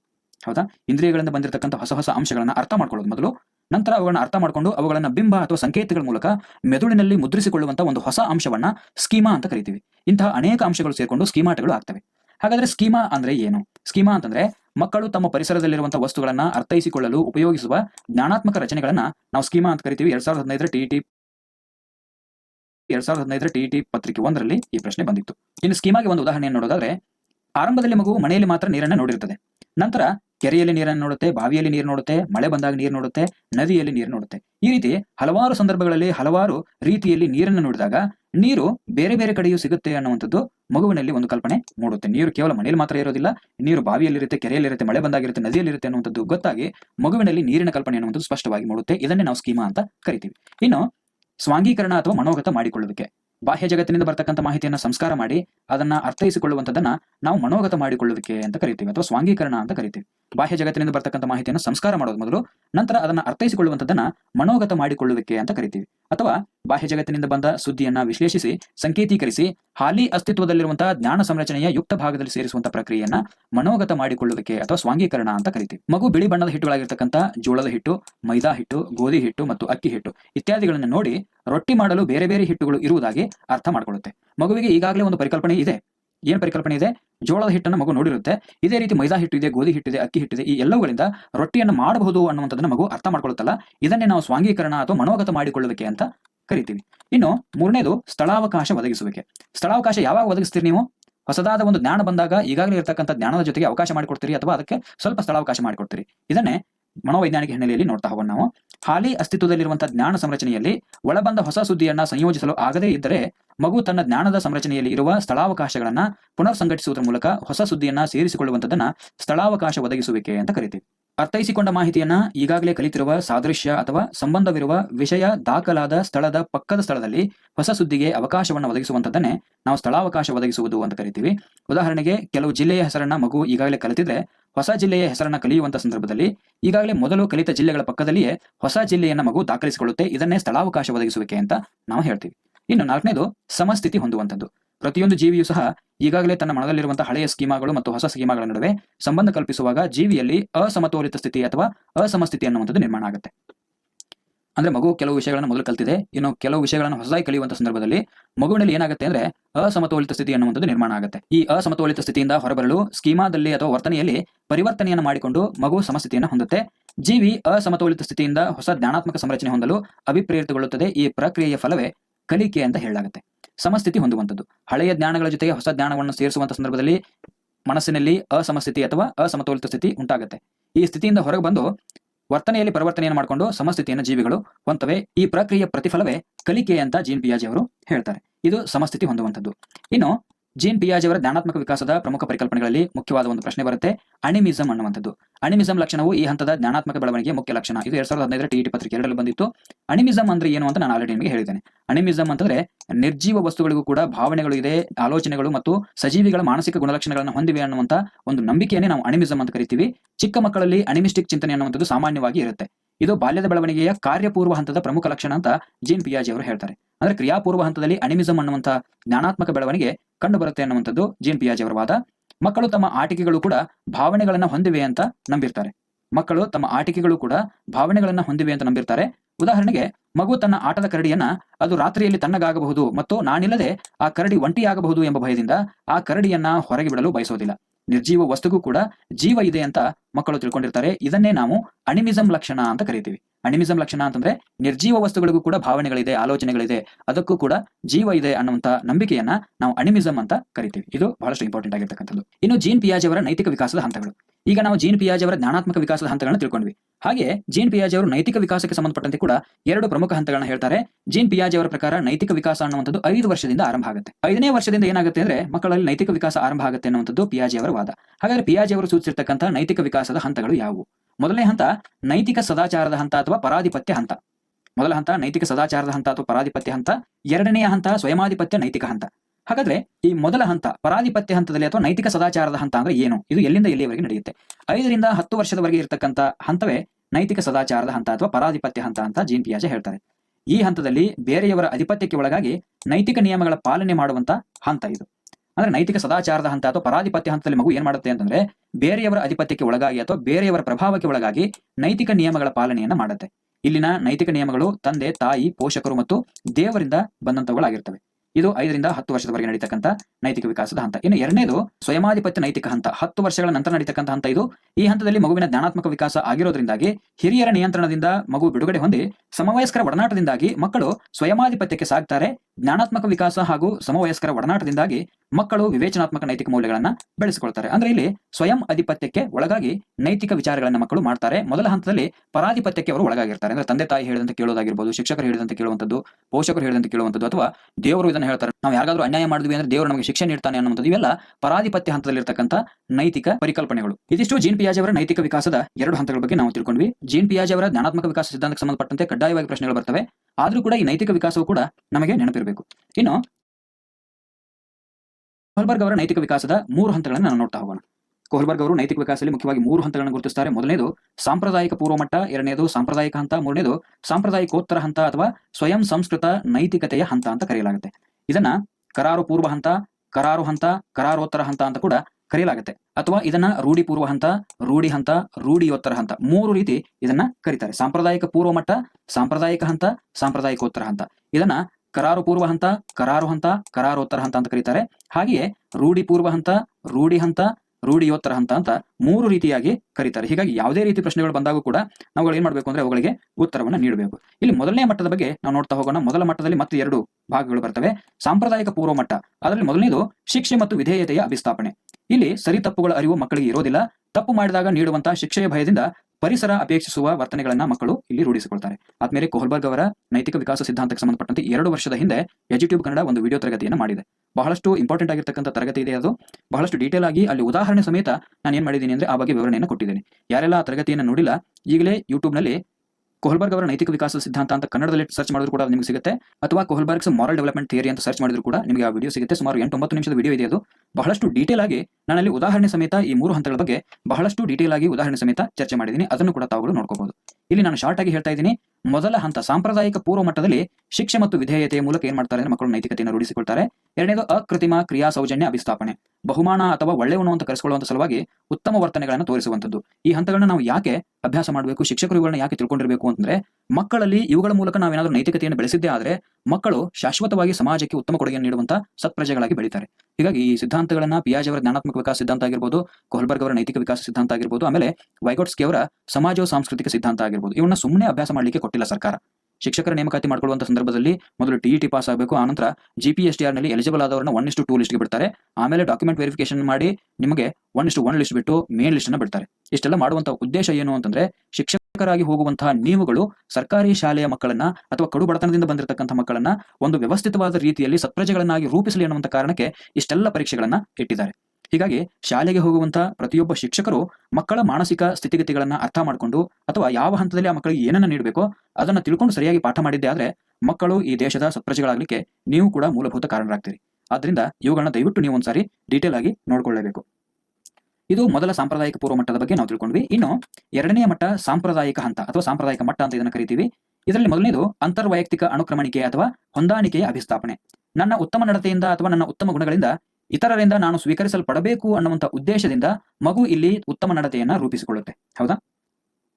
A: ಹೌದಾ? ಇಂದ್ರಿಯಗಳಿಂದ ಬಂದಿರತಕ್ಕಂಥ ಹೊಸ ಹೊಸ ಅಂಶಗಳನ್ನ ಅರ್ಥ ಮಾಡ್ಕೊಳ್ಳೋದು ಮೊದಲು. ನಂತರ ಅವುಗಳನ್ನ ಅರ್ಥ ಮಾಡಿಕೊಂಡು ಅವುಗಳನ್ನ ಬಿಂಬ ಅಥವಾ ಸಂಕೇತಗಳ ಮೂಲಕ ಮೆದುಳಿನಲ್ಲಿ ಮುದ್ರಿಸಿಕೊಳ್ಳುವಂತ ಒಂದು ಹೊಸ ಅಂಶವನ್ನ ಸ್ಕೀಮಾ ಅಂತ ಕರಿತೀವಿ. ಇಂತಹ ಅನೇಕ ಅಂಶಗಳು ಸೇರಿಕೊಂಡು ಸ್ಕೀಮಾಟ್ಗಳು ಆಗ್ತವೆ. ಹಾಗಾದ್ರೆ ಸ್ಕೀಮಾ ಅಂದ್ರೆ ಏನು? ಸ್ಕೀಮಾ ಅಂತಂದ್ರೆ ಮಕ್ಕಳು ತಮ್ಮ ಪರಿಸರದಲ್ಲಿರುವಂತಹ ವಸ್ತುಗಳನ್ನ ಅರ್ಥೈಸಿಕೊಳ್ಳಲು ಉಪಯೋಗಿಸುವ ಜ್ಞಾನಾತ್ಮಕ ರಚನೆಗಳನ್ನ ನಾವು ಸ್ಕೀಮಾ ಅಂತ ಕರಿತೀವಿ. ಎರಡ್ ಸಾವಿರದ ಹದಿನೈದರ ಟಿಇಟಿ ಎರಡ್ ಸಾವಿರದ ಹದಿನೈದರ ಟಿಇಟಿ ಪತ್ರಿಕೆ ಒಂದರಲ್ಲಿ ಈ ಪ್ರಶ್ನೆ ಬಂದಿತ್ತು. ಇನ್ನು ಸ್ಕೀಮಾಗೆ ಒಂದು ಉದಾಹರಣೆಯನ್ನು ನೋಡೋದಾದ್ರೆ, ಆರಂಭದಲ್ಲಿ ಮಗು ಮನೆಯಲ್ಲಿ ಮಾತ್ರ ನೀರನ್ನ ನೋಡಿರ್ತದೆ ನಂತರ ಕೆರೆಯಲ್ಲಿ ನೀರನ್ನು ನೋಡುತ್ತೆ, ಬಾವಿಯಲ್ಲಿ ನೀರು ನೋಡುತ್ತೆ, ಮಳೆ ಬಂದಾಗ ನೀರು ನೋಡುತ್ತೆ, ನದಿಯಲ್ಲಿ ನೀರು ನೋಡುತ್ತೆ. ಈ ರೀತಿ ಹಲವಾರು ಸಂದರ್ಭಗಳಲ್ಲಿ ಹಲವಾರು ರೀತಿಯಲ್ಲಿ ನೀರನ್ನು ನೋಡಿದಾಗ ನೀರು ಬೇರೆ ಬೇರೆ ಕಡೆಯೂ ಸಿಗುತ್ತೆ ಅನ್ನುವಂಥದ್ದು ಮಗುವಿನಲ್ಲಿ ಒಂದು ಕಲ್ಪನೆ ಮೂಡುತ್ತೆ. ನೀರು ಕೇವಲ ಮನೆಯಲ್ಲಿ ಮಾತ್ರ ಇರೋದಿಲ್ಲ, ನೀರು ಬಾವಿಯಲ್ಲಿರುತ್ತೆ, ಕೆರೆಯಲ್ಲಿರುತ್ತೆ, ಮಳೆ ಬಂದಾಗಿರುತ್ತೆ, ನದಿಯಲ್ಲಿರುತ್ತೆ ಅನ್ನುವಂಥದ್ದು ಗೊತ್ತಾಗಿ ಮಗುವಿನಲ್ಲಿ ನೀರಿನ ಕಲ್ಪನೆ ಅನ್ನುವಂಥದ್ದು ಸ್ಪಷ್ಟವಾಗಿ ಮೂಡುತ್ತೆ. ಇದನ್ನೇ ನಾವು ಸ್ಕೀಮಾ ಅಂತ ಕರಿತೀವಿ. ಇನ್ನು ಸ್ವಾಂಗೀಕರಣ ಅಥವಾ ಮನೋಗತ ಮಾಡಿಕೊಳ್ಳುವಿಕೆ. ಬಾಹ್ಯ ಜಗತ್ತಿನಿಂದ ಬರ್ತಕ್ಕಂಥ ಮಾಹಿತಿಯನ್ನು ಸಂಸ್ಕಾರ ಮಾಡಿ, ಅದನ್ನ ಅರ್ಥೈಸಿಕೊಳ್ಳುವಂಥದ್ದನ್ನ ನಾವು ಮನೋಗತ ಮಾಡಿಕೊಳ್ಳುವಿಕೆ ಅಂತ ಕರಿತೀವಿ, ಅಥವಾ ಸ್ವಾಂಗೀಕರಣ ಅಂತ ಕರಿತೀವಿ. ಬಾಹ್ಯ ಜಗತ್ತಿನಿಂದ ಬರ್ತಕ್ಕಂಥ ಮಾಹಿತಿಯನ್ನು ಸಂಸ್ಕಾರ ಮಾಡೋದು ಮೊದಲು, ನಂತರ ಅದನ್ನ ಅರ್ಥೈಸಿಕೊಳ್ಳುವಂಥದ್ದನ್ನ ಮನೋಗತ ಮಾಡಿಕೊಳ್ಳುವಿಕೆ ಅಂತ ಕರಿತೀವಿ. ಅಥವಾ ಬಾಹ್ಯ ಜಗತ್ತಿನಿಂದ ಬಂದ ಸುದ್ದಿಯನ್ನ ವಿಶ್ಲೇಷಿಸಿ, ಸಂಕೇತೀಕರಿಸಿ, ಹಾಲಿ ಅಸ್ತಿತ್ವದಲ್ಲಿರುವಂತಹ ಜ್ಞಾನ ಸಂರಚನೆಯ ಯುಕ್ತ ಭಾಗದಲ್ಲಿ ಸೇರಿಸುವಂತಹ ಪ್ರಕ್ರಿಯೆಯನ್ನ ಮನೋಗತ ಮಾಡಿಕೊಳ್ಳುವಿಕೆ ಅಥವಾ ಸ್ವಾಂಗೀಕರಣ ಅಂತ ಕರಿತೀವಿ. ಮಗು ಬಿಳಿ ಬಣ್ಣದ ಹಿಟ್ಟುಗಳಾಗಿರ್ತಕ್ಕಂಥ ಜೋಳದ ಹಿಟ್ಟು, ಮೈದಾ ಹಿಟ್ಟು, ಗೋಧಿ ಹಿಟ್ಟು ಮತ್ತು ಅಕ್ಕಿ ಹಿಟ್ಟು ಇತ್ಯಾದಿಗಳನ್ನು ನೋಡಿ ರೊಟ್ಟಿ ಮಾಡಲು ಬೇರೆ ಬೇರೆ ಹಿಟ್ಟುಗಳು ಇರುವುದಾಗಿ ಅರ್ಥ ಮಾಡಿಕೊಳ್ಳುತ್ತೆ. ಮಗುವಿಗೆ ಈಗಾಗಲೇ ಒಂದು ಪರಿಕಲ್ಪನೆ ಇದೆ. ಏನ್ ಪರಿಕಲ್ಪನೆ ಇದೆ? ಜೋಳದ ಹಿಟ್ಟನ್ನು ಮಗು ನೋಡಿರುತ್ತೆ. ಇದೇ ರೀತಿ ಮೈದಾ ಹಿಟ್ಟು ಇದೆ, ಗೋಧಿ ಹಿಟ್ಟಿದೆ, ಅಕ್ಕಿ ಹಿಟ್ಟಿದೆ, ಈ ಎಲ್ಲವುಗಳಿಂದ ರೊಟ್ಟಿಯನ್ನು ಮಾಡಬಹುದು ಅನ್ನುವಂಥದ್ದನ್ನು ಮಗು ಅರ್ಥ ಮಾಡ್ಕೊಳ್ಳುತ್ತಲ್ಲ ಇದನ್ನೇ ನಾವು ಸ್ವಾಂಗೀಕರಣ ಅಥವಾ ಮನೋಗತ ಮಾಡಿಕೊಳ್ಳುವಿಕೆ ಅಂತ ಕರಿತೀವಿ. ಇನ್ನು ಮೂರನೇದು ಸ್ಥಳಾವಕಾಶ ಒದಗಿಸುವಿಕೆ. ಸ್ಥಳಾವಕಾಶ ಯಾವಾಗ ಒದಗಿಸ್ತೀರಿ ನೀವು? ಹೊಸದಾದ ಒಂದು ಜ್ಞಾನ ಬಂದಾಗ ಈಗಾಗಲೇ ಇರತಕ್ಕಂಥ ಜ್ಞಾನದ ಜೊತೆಗೆ ಅವಕಾಶ ಮಾಡಿಕೊಡ್ತೀರಿ ಅಥವಾ ಅದಕ್ಕೆ ಸ್ವಲ್ಪ ಸ್ಥಳಾವಕಾಶ ಮಾಡಿಕೊಡ್ತೀರಿ. ಇದನ್ನೇ ಮನೋವೈಜ್ಞಾನಿಕ ಹಿನ್ನೆಲೆಯಲ್ಲಿ ನೋಡ್ತಾ ಹೋಗೋಣ ನಾವು. ಹಾಲಿ ಅಸ್ತಿತ್ವದಲ್ಲಿರುವಂತಹ ಜ್ಞಾನ ಸಂರಚನೆಯಲ್ಲಿ ಒಳಬಂದ ಹೊಸ ಸುದ್ದಿಯನ್ನ ಸಂಯೋಜಿಸಲು ಆಗದೇ ಇದ್ದರೆ ಮಗು ತನ್ನ ಜ್ಞಾನದ ಸಂರಚನೆಯಲ್ಲಿ ಇರುವ ಸ್ಥಳಾವಕಾಶಗಳನ್ನ ಪುನರ್ ಸಂಘಟಿಸುವುದರ ಮೂಲಕ ಹೊಸ ಸುದ್ದಿಯನ್ನ ಸೇರಿಸಿಕೊಳ್ಳುವಂಥದ್ದನ್ನ ಸ್ಥಳಾವಕಾಶ ಒದಗಿಸುವಿಕೆ ಅಂತ ಕರಿತೀವಿ. ಅರ್ಥೈಸಿಕೊಂಡ ಮಾಹಿತಿಯನ್ನ ಈಗಾಗಲೇ ಕಲಿತಿರುವ ಸಾದೃಶ್ಯ ಅಥವಾ ಸಂಬಂಧವಿರುವ ವಿಷಯ ದಾಖಲಾದ ಸ್ಥಳದ ಪಕ್ಕದ ಸ್ಥಳದಲ್ಲಿ ಹೊಸ ಸುದ್ದಿಗೆ ಅವಕಾಶವನ್ನು ಒದಗಿಸುವಂತದ್ದನ್ನೇ ನಾವು ಸ್ಥಳಾವಕಾಶ ಒದಗಿಸುವುದು ಅಂತ ಕರಿತೀವಿ. ಉದಾಹರಣೆಗೆ ಕೆಲವು ಜಿಲ್ಲೆಯ ಹೆಸರನ್ನ ಮಗು ಈಗಾಗಲೇ ಕಲಿತಿದ್ರೆ ಹೊಸ ಜಿಲ್ಲೆಯ ಹೆಸರನ್ನ ಕಲಿಯುವಂತ ಸಂದರ್ಭದಲ್ಲಿ ಈಗಾಗಲೇ ಮೊದಲು ಕಲಿತ ಜಿಲ್ಲೆಗಳ ಪಕ್ಕದಲ್ಲಿಯೇ ಹೊಸ ಜಿಲ್ಲೆಯನ್ನ ಮಗು ದಾಖಲಿಸಿಕೊಳ್ಳುತ್ತೆ. ಇದನ್ನೇ ಸ್ಥಳಾವಕಾಶ ಒದಗಿಸುವಿಕೆ ಅಂತ ನಾವು ಹೇಳ್ತೀವಿ. ಇನ್ನು ನಾಲ್ಕನೇದು ಸಮಸ್ಥಿತಿ ಹೊಂದುವಂಥದ್ದು. ಪ್ರತಿಯೊಂದು ಜೀವಿಯು ಸಹ ಈಗಾಗಲೇ ತನ್ನ ಮನದಲ್ಲಿರುವಂತಹ ಹಳೆಯ ಸ್ಕೀಮಾಗಳು ಮತ್ತು ಹೊಸ ಸ್ಕೀಮಾಗಳ ನಡುವೆ ಸಂಬಂಧ ಕಲ್ಪಿಸುವಾಗ ಜೀವಿಯಲ್ಲಿ ಅಸಮತೋಲಿತ ಸ್ಥಿತಿ ಅಥವಾ ಅಸಮಸ್ಥಿತಿ ಅನ್ನುವಂಥದ್ದು ನಿರ್ಮಾಣ ಆಗುತ್ತೆ. ಅಂದ್ರೆ ಮಗು ಕೆಲವು ವಿಷಯಗಳನ್ನು ಮೊದಲು ಕಲ್ತಿದೆ, ಇನ್ನು ಕೆಲವು ವಿಷಯಗಳನ್ನು ಹೊಸದಾಗಿ ಕಲಿಯುವಂತ ಸಂದರ್ಭದಲ್ಲಿ ಮಗುವಿನಲ್ಲಿ ಏನಾಗುತ್ತೆ ಅಂದ್ರೆ ಅಸಮತೋಲಿತ ಸ್ಥಿತಿ ಅನ್ನುವಂಥದ್ದು ನಿರ್ಮಾಣ ಆಗುತ್ತೆ. ಈ ಅಸಮತೋಲಿತ ಸ್ಥಿತಿಯಿಂದ ಹೊರಬರಲು ಸ್ಕೀಮಾದಲ್ಲಿ ಅಥವಾ ವರ್ತನೆಯಲ್ಲಿ ಪರಿವರ್ತನೆಯನ್ನು ಮಾಡಿಕೊಂಡು ಮಗು ಸಮಸ್ಥಿತಿಯನ್ನು ಹೊಂದುತ್ತೆ. ಜೀವಿ ಅಸಮತೋಲಿತ ಸ್ಥಿತಿಯಿಂದ ಹೊಸ ಜ್ಞಾನಾತ್ಮಕ ಸಂರಚನೆ ಹೊಂದಲು ಅಭಿಪ್ರೇರಿತಗೊಳ್ಳುತ್ತದೆ. ಈ ಪ್ರಕ್ರಿಯೆಯ ಫಲವೇ ಕಲಿಕೆ ಅಂತ ಹೇಳಲಾಗುತ್ತೆ. ಸಮಸ್ಥಿತಿ ಹೊಂದುವಂಥದ್ದು. ಹಳೆಯ ಜ್ಞಾನಗಳ ಜೊತೆಗೆ ಹೊಸ ಜ್ಞಾನವನ್ನು ಸೇರಿಸುವಂತಹ ಸಂದರ್ಭದಲ್ಲಿ ಮನಸ್ಸಿನಲ್ಲಿ ಅಸಮಸ್ಥಿತಿ ಅಥವಾ ಅಸಮತೋಲಿತ ಸ್ಥಿತಿ ಉಂಟಾಗುತ್ತೆ. ಈ ಸ್ಥಿತಿಯಿಂದ ಹೊರಗೆ ಬಂದು ವರ್ತನೆಯಲ್ಲಿ ಪರಿವರ್ತನೆಯನ್ನು ಮಾಡಿಕೊಂಡು ಸಮಸ್ಥಿತಿಯನ್ನು ಜೀವಿಗಳು ಹೊಂತವೆ ಈ ಪ್ರಕ್ರಿಯೆಯ ಪ್ರತಿಫಲವೇ ಕಲಿಕೆ ಅಂತ ಜೀನ್ ಪಿಯಾಜಿ ಅವರು ಹೇಳ್ತಾರೆ. ಇದು ಸಮಸ್ಥಿತಿ ಹೊಂದುವಂಥದ್ದು. ಇನ್ನು ಜೀನ್ ಪಿಯಾಜ್ ಅವರ ಜ್ಞಾನಾತ್ಮಕ ವಿಕಾಸದ ಪ್ರಮುಖ ಪರಿಕಲ್ಪನೆಗಳಲ್ಲಿ ಮುಖ್ಯವಾದ ಒಂದು ಪ್ರಶ್ನೆ ಬರುತ್ತೆ. ಅನಿಮಿಸಂ ಅನ್ನುವಂಥದ್ದು. ಅನಿಮಿಸಂ ಲಕ್ಷಣವು ಈ ಹಂತದ ಜ್ಞಾನಾತ್ಮಕ ಬೆಳವಣಿಗೆ ಮುಖ್ಯ ಲಕ್ಷಣ. ಇದು ಎರಡ್ ಸಾವಿರದ ಹದಿನೈದರ ಟಿ ಪತ್ರಿಕೆ ಎರಡರಲ್ಲಿ ಬಂದಿತ್ತು. ಅನಿಮಿಸಂ ಅಂದ್ರೆ ಏನು ಅಂತ ನಾನು ಆಲ್ರೆಡಿ ನಿಮಗೆ ಹೇಳಿದ್ದೇನೆ. ಅನಿಮಿಸಂ ಅಂತಂದ್ರೆ ನಿರ್ಜೀವ ವಸ್ತುಗಳಿಗೂ ಕೂಡ ಭಾವನೆಗಳು ಇದೆ, ಆಲೋಚನೆಗಳು ಮತ್ತು ಸಜೀವಿಗಳ ಮಾನಸಿಕ ಗುಣಲಕ್ಷಣಗಳನ್ನು ಹೊಂದಿವೆ ಅನ್ನುವಂತ ಒಂದು ನಂಬಿಕೆಯನ್ನೇ ನಾವು ಅನಿಮಿಸಂ ಅಂತ ಕರಿತೀವಿ. ಚಿಕ್ಕ ಮಕ್ಕಳಲ್ಲಿ ಅನಿಮಿಸ್ಟಿಕ್ ಚಿಂತನೆ ಅನ್ನುವಂಥದ್ದು ಸಾಮಾನ್ಯವಾಗಿ ಇರುತ್ತೆ. ಇದು ಬಾಲ್ಯದ ಬೆಳವಣಿಗೆಯ ಕಾರ್ಯಪೂರ್ವ ಹಂತದ ಪ್ರಮುಖ ಲಕ್ಷಣ ಅಂತ ಜೀನ್ ಪಿಯಾಜಿ ಅವರು ಹೇಳ್ತಾರೆ. ಅಂದ್ರೆ ಕ್ರಿಯಾಪೂರ್ವ ಹಂತದಲ್ಲಿ ಅನಿಮಿಸಂ ಅನ್ನುವಂಥ ಜ್ಞಾನಾತ್ಮಕ ಬೆಳವಣಿಗೆ ಕಂಡು ಬರುತ್ತೆ ಅನ್ನುವಂಥದ್ದು ಜೀನ್ ಪಿಯಾಜಿ ಅವರ ವಾದ ಮಕ್ಕಳು ತಮ್ಮ ಆಟಿಕೆಗಳು ಕೂಡ ಭಾವನೆಗಳನ್ನ ಹೊಂದಿವೆ ಅಂತ ನಂಬಿರ್ತಾರೆ. ಮಕ್ಕಳು ತಮ್ಮ ಆಟಿಕೆಗಳು ಕೂಡ ಭಾವನೆಗಳನ್ನ ಹೊಂದಿವೆ ಅಂತ ನಂಬಿರ್ತಾರೆ. ಉದಾಹರಣೆಗೆ, ಮಗು ತನ್ನ ಆಟದ ಕರಡಿಯನ್ನ ಅದು ರಾತ್ರಿಯಲ್ಲಿ ತಣ್ಣಗಾಗಬಹುದು ಮತ್ತು ನಾನಿಲ್ಲದೆ ಆ ಕರಡಿ ಒಂಟಿಯಾಗಬಹುದು ಎಂಬ ಭಯದಿಂದ ಆ ಕರಡಿಯನ್ನ ಹೊರಗೆ ಬಿಡಲು ಬಯಸೋದಿಲ್ಲ. ನಿರ್ಜೀವ ವಸ್ತುಗೂ ಕೂಡ ಜೀವ ಇದೆ ಅಂತ ಮಕ್ಕಳು ತಿಳ್ಕೊಂಡಿರ್ತಾರೆ. ಇದನ್ನೇ ನಾವು ಅನಿಮಿಸಂ ಲಕ್ಷಣ ಅಂತ ಕರಿತೀವಿ. ಅನಿಮಿಸಂ ಲಕ್ಷಣ ಅಂತಂದ್ರೆ ನಿರ್ಜೀವ ವಸ್ತುಗಳಿಗೂ ಕೂಡ ಭಾವನೆಗಳಿದೆ, ಆಲೋಚನೆಗಳಿದೆ. ಅದಕ್ಕೂ ಕೂಡ ಜೀವ ಇದೆ ಅನ್ನುವಂತ ನಂಬಿಕೆಯನ್ನ ನಾವು ಅನಿಮಿಸಂ ಅಂತ ಕರಿತೀವಿ. ಇದು ಬಹಳಷ್ಟು ಇಂಪಾರ್ಟೆಂಟ್ ಆಗಿರ್ತಕ್ಕಂಥದ್ದು. ಇನ್ನು ಜೀನ್ ಪಿಯಾಜ್ ಅವರ ನೈತಿಕ ವಿಕಾಸದ ಹಂತಗಳು. ಈಗ ನಾವು ಜೀನ್ ಪಿಯಾಜ್ ಅವರ ಜ್ಞಾನಾತ್ಮಕ ವಿಕಾಸದ ಹಂತಗಳನ್ನು ತಿಳ್ಕೊಂಡ್ವಿ. ಹಾಗೆ ಜೀನ್ ಪಿಯಾಜ್ ಅವರು ನೈತಿಕ ವಿಕಾಸಕ್ಕೆ ಸಂಬಂಧಪಟ್ಟಂತೆ ಕೂಡ ಎರಡು ಪ್ರಮುಖ ಹಂತಗಳನ್ನು ಹೇಳ್ತಾರೆ. ಜೀನ್ ಪಿಯಾಜ್ ಅವರ ಪ್ರಕಾರ ನೈತಿಕ ವಿಕಾಸ ಅನ್ನುವಂಥದ್ದು ಐದು ವರ್ಷದಿಂದ ಆರಂಭ ಆಗುತ್ತೆ. ಐದನೇ ವರ್ಷದಿಂದ ಏನಾಗುತ್ತೆ ಅಂದ್ರೆ ಮಕ್ಕಳಲ್ಲಿ ನೈತಿಕ ವಿಕಾಸ ಆರಂಭ ಆಗುತ್ತೆ ಅನ್ನುವಂಥದ್ದು ಪಿಯಾಜಿ ಅವರ ವಾದ. ಹಾಗಾದ್ರೆ ಪಿಯಾಜಿ ಅವರು ಸೂಚಿಸಿರ್ತಕ್ಕಂಥ ನೈತಿಕ ವಿಕಾಸದ ಹಂತಗಳು ಯಾವುವು? ಮೊದಲನೇ ಹಂತ ನೈತಿಕ ಸದಾಚಾರದ ಹಂತ ಅಥವಾ ಪರಾಧಿಪತ್ಯ ಹಂತ. ಮೊದಲ ಹಂತ ನೈತಿಕ ಸದಾಚಾರದ ಹಂತ ಅಥವಾ ಪರಾಧಿಪತ್ಯ ಹಂತ. ಎರಡನೆಯ ಹಂತ ಸ್ವಯಮಾಧಿಪತ್ಯ ನೈತಿಕ ಹಂತ. ಹಾಗಾದ್ರೆ ಈ ಮೊದಲ ಹಂತ ಪರಾಧಿಪತ್ಯ ಹಂತದಲ್ಲಿ ಅಥವಾ ನೈತಿಕ ಸದಾಚಾರದ ಹಂತ ಅಂದ್ರೆ ಏನು? ಇದು ಎಲ್ಲಿಂದ ಎಲ್ಲಿಯವರೆಗೆ ನಡೆಯುತ್ತೆ? ಐದರಿಂದ ಹತ್ತು ವರ್ಷದವರೆಗೆ ಇರತಕ್ಕಂತ ಹಂತವೇ ನೈತಿಕ ಸದಾಚಾರದ ಹಂತ ಅಥವಾ ಪರಾಧಿಪತ್ಯ ಹಂತ ಅಂತ ಜೀನ್ ಪಿಯಾಜ ಹೇಳ್ತಾರೆ. ಈ ಹಂತದಲ್ಲಿ ಬೇರೆಯವರ ಅಧಿಪತ್ಯಕ್ಕೆ ಒಳಗಾಗಿ ನೈತಿಕ ನಿಯಮಗಳ ಪಾಲನೆ ಮಾಡುವಂತ ಹಂತ ಇದು. ಅಂದ್ರೆ ನೈತಿಕ ಸದಾಚಾರದ ಹಂತ ಅಥವಾ ಪರಾಧಿಪತ್ಯ ಹಂತದಲ್ಲಿ ಮಗು ಏನ್ ಮಾಡುತ್ತೆ ಅಂತಂದ್ರೆ ಬೇರೆಯವರ ಅಧಿಪತ್ಯಕ್ಕೆ ಒಳಗಾಗಿ ಅಥವಾ ಬೇರೆಯವರ ಪ್ರಭಾವಕ್ಕೆ ಒಳಗಾಗಿ ನೈತಿಕ ನಿಯಮಗಳ ಪಾಲನೆಯನ್ನ ಮಾಡುತ್ತೆ. ಇಲ್ಲಿನ ನೈತಿಕ ನಿಯಮಗಳು ತಂದೆ, ತಾಯಿ, ಪೋಷಕರು ಮತ್ತು ದೇವರಿಂದ ಬಂದಂತವುಗಳಾಗಿರ್ತವೆ. ಇದು ಐದರಿಂದ ಹತ್ತು ವರ್ಷದವರೆಗೆ ನಡೀತಕ್ಕಂಥ ನೈತಿಕ ವಿಕಾಸದ ಹಂತ. ಇನ್ನು ಎರಡನೇದು ಸ್ವಯಮಾಧಿಪತ್ಯ ನೈತಿಕ ಹಂತ. ಹತ್ತು ವರ್ಷಗಳ ನಂತರ ನಡೀತಕ್ಕಂಥ ಹಂತ ಇದು. ಈ ಹಂತದಲ್ಲಿ ಮಗುವಿನ ಜ್ಞಾನಾತ್ಮಕ ವಿಕಾಸ ಆಗಿರೋದ್ರಿಂದಾಗಿ ಹಿರಿಯರ ನಿಯಂತ್ರಣದಿಂದ ಮಗು ಬಿಡುಗಡೆ ಹೊಂದಿ ಸಮವಯಸ್ಕರ ಒಡನಾಟದಿಂದಾಗಿ ಮಕ್ಕಳು ಸ್ವಯಮಾಧಿಪತ್ಯಕ್ಕೆ ಸಾಗ್ತಾರೆ. ಜ್ಞಾನಾತ್ಮಕ ವಿಕಾಸ ಹಾಗೂ ಸಮವಯಸ್ಕರ ಒಡನಾಟದಿಂದಾಗಿ ಮಕ್ಕಳು ವಿವೇಚನಾತ್ಮಕ ನೈತಿಕ ಮೌಲ್ಯಗಳನ್ನ ಬೆಳೆಸಿಕೊಳ್ತಾರೆ. ಅಂದ್ರೆ ಇಲ್ಲಿ ಸ್ವಯಂ ಅಧಿಪತ್ಯಕ್ಕೆ ಒಳಗಾಗಿ ನೈತಿಕ ವಿಚಾರಗಳನ್ನ ಮಕ್ಕಳು ಮಾಡ್ತಾರೆ. ಮೊದಲ ಹಂತದಲ್ಲಿ ಪರಾಧಿಪತ್ಯಕ್ಕೆ ಅವರು ಒಳಗಾಗಿರ್ತಾರೆ. ಅಂದ್ರೆ ತಂದೆ ತಾಯಿ ಹೇಳಿದಂತೆ ಕೇಳೋದಾಗಿರ್ಬೋದು, ಶಿಕ್ಷಕರು ಹೇಳಿದಂತೆ ಕೇಳುವಂಥದ್ದು, ಪೋಷಕರು ಹೇಳಿದಂತೆ ಕೇಳುವಂಥದ್ದು ಅಥವಾ ದೇವರು ಇದನ್ನ ಹೇಳ್ತಾರೆ. ನಾವು ಯಾರಿಗಾದ್ರೂ ಅನ್ಯಾಯ ಮಾಡಿದ್ವಿ ಅಂದ್ರೆ ದೇವರು ನಮಗೆ ಶಿಕ್ಷೆ ನೀಡ್ತಾನೆ ಅನ್ನುವಂಥದ್ದು. ಇವೆಲ್ಲ ಪರಾಧಿಪತ್ಯ ಹಂತದಲ್ಲಿರ್ತಕ್ಕಂಥ ನೈತಿಕ ಪರಿಕಲ್ಪನೆಗಳು. ಇದಿಷ್ಟು ಜೀನ್ ಪಿಯಾಜ್ ಅವರ ನೈತಿಕ ವಿಕಾಸದ ಎರಡು ಹಂತಗಳ ಬಗ್ಗೆ ನಾವು ತಿಳ್ಕೊಂಡ್ವಿ. ಜೀನ್ ಪಿಯಾಜ್ ಅವರ ಜ್ಞಾನಾತ್ಮಕ ವಿಕಾಸ ಸಿದ್ಧಾಂತಕ್ಕೆ ಸಂಬಂಧಪಟ್ಟಂತೆ ಕಡ್ಡಾಯವಾಗಿ ಪ್ರಶ್ನೆಗಳು ಬರ್ತವೆ. ಆದ್ರೂ ಕೂಡ ಈ ನೈತಿಕ ವಿಕಾಸವು ಕೂಡ ನಮಗೆ ನೆನಪಿರಬೇಕು. ಇನ್ನು ಕೋಲ್ಬರ್ಗ್ ಅವರ ನೈತಿಕ ವಿಕಾಸದ ಮೂರು ಹಂತಗಳನ್ನು ನಾವು ನೋಡ್ತಾ ಹೋಗೋಣ. ಕೋಲ್ಬರ್ಗ್ ಅವರು ನೈತಿಕ ವಿಕಾಸದಲ್ಲಿ ಮುಖ್ಯವಾಗಿ ಮೂರು ಹಂತಗಳನ್ನು ಗುರುತಿಸುತ್ತಾರೆ ಮೊದಲನೇದು ಸಾಂಪ್ರದಾಯಿಕ ಪೂರ್ವಮಟ್ಟ ಎರಡನೇದು ಸಾಂಪ್ರದಾಯಿಕ ಹಂತ, ಮೂರನೇದು ಸಾಂಪ್ರದಾಯಿಕೋತ್ತರ ಹಂತ ಅಥವಾ ಸ್ವಯಂ ಸಂಸ್ಕೃತ ನೈತಿಕತೆಯ ಹಂತ ಅಂತ ಕರೆಯಲಾಗುತ್ತೆ. ಇದನ್ನ ಕರಾರು ಪೂರ್ವ ಹಂತ, ಕರಾರು ಹಂತ, ಕರಾರೋತ್ತರ ಹಂತ ಅಂತ ಕೂಡ ಕರೆಯಲಾಗುತ್ತೆ. ಅಥವಾ ಇದನ್ನ ರೂಢಿ ಪೂರ್ವ ಹಂತ, ರೂಢಿ ಹಂತ, ರೂಢಿಯೋತ್ತರ ಹಂತ ಮೂರು ರೀತಿ ಇದನ್ನ ಕರೀತಾರೆ. ಸಾಂಪ್ರದಾಯಿಕ ಪೂರ್ವ ಮಟ್ಟ, ಸಾಂಪ್ರದಾಯಿಕ ಹಂತ, ಸಾಂಪ್ರದಾಯಿಕೋತ್ತರ ಹಂತ. ಇದನ್ನ ಕರಾರು ಪೂರ್ವ ಹಂತ, ಕರಾರು ಹಂತ, ಕರಾರೋತ್ತರ ಹಂತ ಅಂತ ಕರೀತಾರೆ. ಹಾಗೆಯೇ ರೂಢಿ ಪೂರ್ವ ಹಂತ, ರೂಢಿ ಹಂತ ರೂಢಿಯೋತ್ತರ ಹಂತ ಅಂತ ಮೂರು ರೀತಿಯಾಗಿ ಕರೀತಾರೆ. ಹೀಗಾಗಿ ಯಾವುದೇ ರೀತಿ ಪ್ರಶ್ನೆಗಳು ಬಂದಾಗೂ ಕೂಡ ನಾವು ಏನ್ ಮಾಡಬೇಕು ಅಂದ್ರೆ ಅವುಗಳಿಗೆ ಉತ್ತರವನ್ನು ನೀಡಬೇಕು. ಇಲ್ಲಿ ಮೊದಲನೇ ಮಟ್ಟದ ಬಗ್ಗೆ ನಾವು ನೋಡ್ತಾ ಹೋಗೋಣ. ಮೊದಲ ಮಟ್ಟದಲ್ಲಿ ಮತ್ತೆ ಎರಡು ಭಾಗಗಳು ಬರ್ತವೆ. ಸಾಂಪ್ರದಾಯಿಕ ಪೂರ್ವ ಮಟ್ಟ. ಅದರಲ್ಲಿ ಮೊದಲನೇದು ಶಿಕ್ಷೆ ಮತ್ತು ವಿಧೇಯತೆಯ ಅಭಿಸ್ಥಾಪನೆ. ಇಲ್ಲಿ ಸರಿ ತಪ್ಪುಗಳ ಅರಿವು ಮಕ್ಕಳಿಗೆ ಇರೋದಿಲ್ಲ. ತಪ್ಪು ಮಾಡಿದಾಗ ನೀಡುವಂತಹ ಶಿಕ್ಷೆಯ ಭಯದಿಂದ ಪರಿಸರ ಅಪೇಕ್ಷಿಸುವ ವರ್ತನೆಗಳನ್ನ ಮಕ್ಕಳು ಇಲ್ಲಿ ರೂಢಿಸಿಕೊಳ್ತಾರೆ. ಆದ್ಮೇಲೆ ಕೋಲ್ಬರ್ಗ್ ಅವರ ನೈತಿಕ ವಿಕಾಸ ಸಿದ್ಧಾಂತಕ್ಕೆ ಸಂಬಂಧಪಟ್ಟಂತೆ ಎರಡು ವರ್ಷದ ಹಿಂದೆ ಎಜಿಟ್ಯೂಬ್ ಕನ್ನಡ ಒಂದು ವಿಡಿಯೋ ತರಗತಿಯನ್ನು ಮಾಡಿದೆ. ಬಹಳಷ್ಟು ಇಂಪಾರ್ಟೆಂಟ್ ಆಗಿರ್ತಕ್ಕಂಥ ತರಗತಿ ಇದೆ ಅದು. ಬಹಳಷ್ಟು ಡೀಟೇಲ್ ಆಗಿ ಅಲ್ಲಿ ಉದಾಹರಣೆ ಸಮೇತ ನಾನು ಏನ್ ಮಾಡಿದ್ದೀನಿ ಅಂದ್ರೆ ಆ ಬಗ್ಗೆ ವಿವರಣೆಯನ್ನು ಕೊಟ್ಟಿದ್ದೇನೆ. ಯಾರೆಲ್ಲ ಆ ತರಗತಿಯನ್ನು ನೋಡಿಲ್ಲ, ಈಗಲೇ ಯೂಟ್ಯೂಬ್ನಲ್ಲಿ ಕೋಲ್ಬರ್ಗ್ ಅವರ ನೈತಿಕ ವಿಕಾಸ ಸಿದ್ಧಾಂತ ಅಂತ ಕನ್ನಡದಲ್ಲಿ ಸರ್ಚ್ ಮಾಡಿದ್ರು ಕೂಡ ನಿಮಗೆ ಸಿಗುತ್ತೆ. ಅಥವಾ ಕೋಲ್ಬರ್ಗ್ಸ್ ಮಾರಲ್ ಡೆವಲಪ್ಮೆಂಟ್ ಥಿಯರಿ ಅಂತ ಸರ್ಚ್ ಮಾಡಿದ್ರು ಕೂಡ ನಿಮಗೆ ಆ ವಿಡಿಯೋ ಸಿಗುತ್ತೆ. ಸುಮಾರು ಎಂಟೊಂಬತ್ತು ನಿಮಿಷದ ವಿಡಿಯೋ ಇದೆ ಅದು. ಬಹಳಷ್ಟು ಡೀಟೇಲ್ ಆಗಿ ನಾನಲ್ಲಿ ಉದಾಹರಣೆ ಸಮೇತ ಈ ಮೂರು ಹಂತಗಳ ಬಗ್ಗೆ ಬಹಳಷ್ಟು ಡೀಟೇಲ್ ಆಗಿ ಉದಾಹರಣೆ ಸಮೇತ ಚರ್ಚೆ ಮಾಡಿದ್ದೀನಿ. ಅದನ್ನು ಕೂಡ ತಾವುಗಳು ನೋಡ್ಕೋಬಹುದು ಇಲ್ಲಿ ನಾನು ಶಾರ್ಟ್ ಆಗಿ ಹೇಳ್ತಾ ಇದ್ದೀನಿ. ಮೊದಲ ಹಂತ ಸಾಂಪ್ರದಾಯಿಕ ಪೂರ್ವ ಮಟ್ಟದಲ್ಲಿ ಶಿಕ್ಷೆ ಮತ್ತು ವಿಧೇಯತೆಯ ಮೂಲಕ ಏನ್ ಮಾಡ್ತಾರೆ ಅಂದ್ರೆ ಮಕ್ಕಳು ನೈತಿಕತೆಯನ್ನು ರೂಢಿಸಿಕೊಳ್ತಾರೆ. ಎರಡನೇದು ಅಕೃತಿಮ ಕ್ರಿಯಾ ಸೌಜನ್ಯ ಅಭಿಸ್ಥಾಪನೆ ಬಹುಮಾನ ಅಥವಾ ಒಳ್ಳೆಯವನು ಅಂತ ಕರೆಸಿಕೊಳ್ಳುವಂತ ಸಲುವಾಗಿ ಉತ್ತಮ ವರ್ತನೆಗಳನ್ನು ತೋರಿಸುವಂತದ್ದು ಈ ಹಂತಗಳನ್ನ ನಾವು ಯಾಕೆ ಅಭ್ಯಾಸ ಮಾಡಬೇಕು, ಶಿಕ್ಷಕರು ಇವುಗಳನ್ನ ಯಾಕೆ ತಿಳ್ಕೊಂಡಿರಬೇಕು ಅಂತಂದ್ರೆ ಮಕ್ಕಳಲ್ಲಿ ಇವುಗಳ ಮೂಲಕ ನಾವೇನಾದ್ರೂ ನೈತಿಕತೆಯನ್ನು ಬೆಳೆಸಿದ್ದೇ ಆದ್ರೆ ಮಕ್ಕಳು ಶಾಶ್ವತವಾಗಿ ಸಮಾಜಕ್ಕೆ ಉತ್ತಮ ಕೊಡುಗೆ ನೀಡುವಂತ ಸತ್ಪ್ರಜೆಗಳಾಗಿ ಬೆಳೀತಾರೆ. ಹೀಗಾಗಿ ಈ ಸಿದ್ಧಾಂತಗಳನ್ನ ಪಿಯಾಜ್ ಅವರ ಜ್ಞಾನಾತ್ಮಕ ವಿಕಾಸ ಸಿದ್ಧಾಂತ ಆಗಿರ್ಬೋದು, ಕೊಹಲ್ಬರ್ಗ್ ಅವರ ನೈತಿಕ ವಿಕಾಸ ಸಿದ್ಧಾಂತ ಆಗಿರ್ಬೋದು, ಆಮೇಲೆ ವೈಗೋಟ್ಸ್ಕಿ ಅವರ ಸಮಾಜ ಸಾಂಸ್ಕೃತಿಕ ಸಿದ್ಧಾಂತ ಆಗಿರ್ಬೋದು. ಇವನ್ನ ಸುಮ್ಮನೆ ಅಭ್ಯಾಸ ಮಾಡಲಿಕ್ಕೆ ಕೊಟ್ಟಿಲ್ಲ ಸರ್ಕಾರ. ಶಿಕ್ಷಕರ ನೇಮಕಾತಿ ಮಾಡ್ಕೊಳ್ಳುವಂತ ಸಂದರ್ಭದಲ್ಲಿ ಮೊದಲು ಟಿ ಪಾಸ್ ಆಗಬೇಕು ಆನಂತರ ಜಿ ಪಿ ಎಸ್ ಟಿ ಆರ್ನಲ್ಲಿ ಎಲಿಜಿಬಲ್ ಆದವರನ್ನ ಒನ್ ಇಷ್ಟು ಟೂ ಲಿಸ್ಟ್ಗೆ ಬಿಡ್ತಾರೆ. ಆಮೇಲೆ ಡಾಕ್ಯುಮೆಂಟ್ ವೆರಿಫಿಕೇಶನ್ ಮಾಡಿ ನಿಮಗೆ ಒನ್ ಇಷ್ಟು ಒನ್ ಲಿಸ್ಟ್ ಬಿಟ್ಟು ಮೇನ್ ಲಿಸ್ಟ್ ಅನ್ನ ಬಿಡ್ತಾರೆ. ಇಷ್ಟೆಲ್ಲ ಮಾಡುವಂತ ಉದ್ದೇಶ ಏನು ಅಂತಂದ್ರೆ ಶಿಕ್ಷಕರಾಗಿ ಹೋಗುವಂತಹ ನೀವುಗಳು ಸರ್ಕಾರಿ ಶಾಲೆಯ ಮಕ್ಕಳನ್ನ ಅಥವಾ ಕಡು ಬಡತನದಿಂದ ಬಂದಿರತಕ್ಕಂಥ ಮಕ್ಕಳನ್ನ ಒಂದು ವ್ಯವಸ್ಥಿತವಾದ ರೀತಿಯಲ್ಲಿ ಸತ್ಪ್ರಜೆಗಳನ್ನಾಗಿ ರೂಪಿಸಲಿ ಅನ್ನುವಂಥ ಕಾರಣಕ್ಕೆ ಇಷ್ಟೆಲ್ಲ ಪರೀಕ್ಷೆಗಳನ್ನ ಇಟ್ಟಿದ್ದಾರೆ. ಹೀಗಾಗಿ ಶಾಲೆಗೆ ಹೋಗುವಂತಹ ಪ್ರತಿಯೊಬ್ಬ ಶಿಕ್ಷಕರು ಮಕ್ಕಳ ಮಾನಸಿಕ ಸ್ಥಿತಿಗತಿಗಳನ್ನ ಅರ್ಥ ಮಾಡಿಕೊಂಡು ಅಥವಾ ಯಾವ ಹಂತದಲ್ಲಿ ಆ ಮಕ್ಕಳಿಗೆ ಏನನ್ನ ನೀಡಬೇಕೋ ಅದನ್ನ ತಿಳ್ಕೊಂಡು ಸರಿಯಾಗಿ ಪಾಠ ಮಾಡಿದ್ದೆ ಆದ್ರೆ ಮಕ್ಕಳು ಈ ದೇಶದ ಸತ್ಪ್ರಜೆಗಳಾಗಲಿಕ್ಕೆ ನೀವು ಕೂಡ ಮೂಲಭೂತ ಕಾರಣರಾಗ್ತೀರಿ. ಆದ್ರಿಂದ ಇವುಗಳನ್ನ ದಯವಿಟ್ಟು ನೀವು ಒಂದ್ಸಾರಿ ಡೀಟೇಲ್ ಆಗಿ ನೋಡ್ಕೊಳ್ಳೇಬೇಕು. ಇದು ಮೊದಲ ಸಾಂಪ್ರದಾಯಿಕ ಪೂರ್ವ ಮಟ್ಟದ ಬಗ್ಗೆ ನಾವು ತಿಳ್ಕೊಂಡ್ವಿ. ಇನ್ನು ಎರಡನೆಯ ಮಟ್ಟ ಸಾಂಪ್ರದಾಯಿಕ ಹಂತ ಅಥವಾ ಸಾಂಪ್ರದಾಯಿಕ ಮಟ್ಟ ಅಂತ ಇದನ್ನ ಕರಿತೀವಿ. ಇದರಲ್ಲಿ ಮೊದಲನೇದು ಅಂತರ್ವೈಯಕ್ತಿಕ ಅನುಕ್ರಮಣಿಕೆ ಅಥವಾ ಹೊಂದಾಣಿಕೆಯ ಅಭಿಸ್ಥಾಪನೆ. ನನ್ನ ಉತ್ತಮ ನಡತೆಯಿಂದ ಅಥವಾ ನನ್ನ ಉತ್ತಮ ಗುಣಗಳಿಂದ ಇತರರಿಂದ ನಾನು ಸ್ವೀಕರಿಸಲ್ಪಡಬೇಕು ಅನ್ನುವಂಥ ಉದ್ದೇಶದಿಂದ ಮಗು ಇಲ್ಲಿ ಉತ್ತಮ ನಡತೆಯನ್ನ ರೂಪಿಸಿಕೊಳ್ಳುತ್ತೆ. ಹೌದಾ?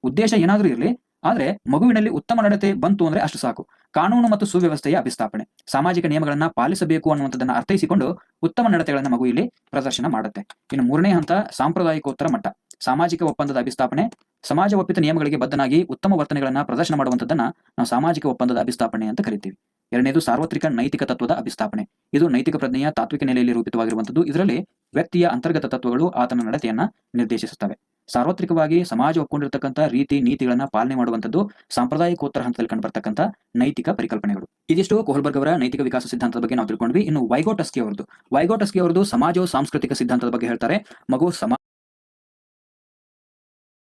A: ಉದ್ದೇಶ ಏನಾದರೂ ಇರಲಿ, ಆದ್ರೆ ಮಗುವಿನಲ್ಲಿ ಉತ್ತಮ ನಡತೆ ಬಂತು ಅಂದ್ರೆ ಅಷ್ಟು ಸಾಕು. ಕಾನೂನು ಮತ್ತು ಸುವ್ಯವಸ್ಥೆಯ ಅಭಿಸ್ಥಾಪನೆ. ಸಾಮಾಜಿಕ ನಿಯಮಗಳನ್ನ ಪಾಲಿಸಬೇಕು ಅನ್ನುವಂಥದ್ದನ್ನ ಅರ್ಥೈಸಿಕೊಂಡು ಉತ್ತಮ ನಡತೆಗಳನ್ನ ಮಗು ಇಲ್ಲಿ ಪ್ರದರ್ಶನ ಮಾಡುತ್ತೆ. ಇನ್ನು ಮೂರನೇ ಹಂತ, ಸಾಂಪ್ರದಾಯಿಕೋತ್ತರ ಮಟ್ಟ. ಸಾಮಾಜಿಕ ಒಪ್ಪಂದದ ಅಭಿಸ್ಥಾಪನೆ. ಸಮಾಜ ಒಪ್ಪಿತ ನಿಯಮಗಳಿಗೆ ಬದ್ಧನಾಗಿ ಉತ್ತಮ ವರ್ತನೆಗಳನ್ನ ಪ್ರದರ್ಶನ ಮಾಡುವಂಥದ್ದನ್ನ ನಾವು ಸಾಮಾಜಿಕ ಒಪ್ಪಂದದ ಅಭಿಸ್ಥಾಪನೆ ಅಂತ ಕರಿತೀವಿ. ಎರಡನೇದು ಸಾರ್ವತ್ರಿಕ ನೈತಿಕ ತತ್ವದ ಅಭಿಸ್ಥಾಪನೆ. ಇದು ನೈತಿಕ ಪ್ರಜ್ಞೆಯ ತಾತ್ವಿಕ ನೆಲೆಯಲ್ಲಿ ರೂಪಿತವಾಗಿರುವಂಥದ್ದು. ಇದರಲ್ಲಿ ವ್ಯಕ್ತಿಯ ಅಂತರ್ಗತ ತತ್ವಗಳು ಆತನ ನಡತೆಯನ್ನ ನಿರ್ದೇಶಿಸುತ್ತವೆ. ಸಾರ್ವತ್ರಿಕವಾಗಿ ಸಮಾಜ ಒಪ್ಕೊಂಡಿರ್ತಕ್ಕಂಥ ರೀತಿ ನೀತಿಗಳನ್ನ ಪಾಲನೆ ಮಾಡುವಂಥದ್ದು ಸಾಂಪ್ರದಾಯಿಕೋತ್ತರ ಹಂತದಲ್ಲಿ ಕಂಡುಬರ್ತಕ್ಕಂಥ ನೈತಿಕ ಪರಿಕಲ್ಪನೆಗಳು. ಇದಿಷ್ಟು ಕೋಹಲ್ಬರ್ಗ್ ಅವರ ನೈತಿಕ ವಿಕಾಸ ಸಿದ್ಧಾಂತದ ಬಗ್ಗೆ ನಾವು ತಿಳ್ಕೊಂಡ್ವಿ. ಇನ್ನು ವೈಗೋಟಸ್ಕಿ ಅವರದು. ವೈಗೋಟಸ್ಕಿ ಅವರದು ಸಮಾಜ ಸಾಂಸ್ಕೃತಿಕ ಸಿದ್ಧಾಂತದ ಬಗ್ಗೆ ಹೇಳ್ತಾರೆ. ಮಗು ಸಮ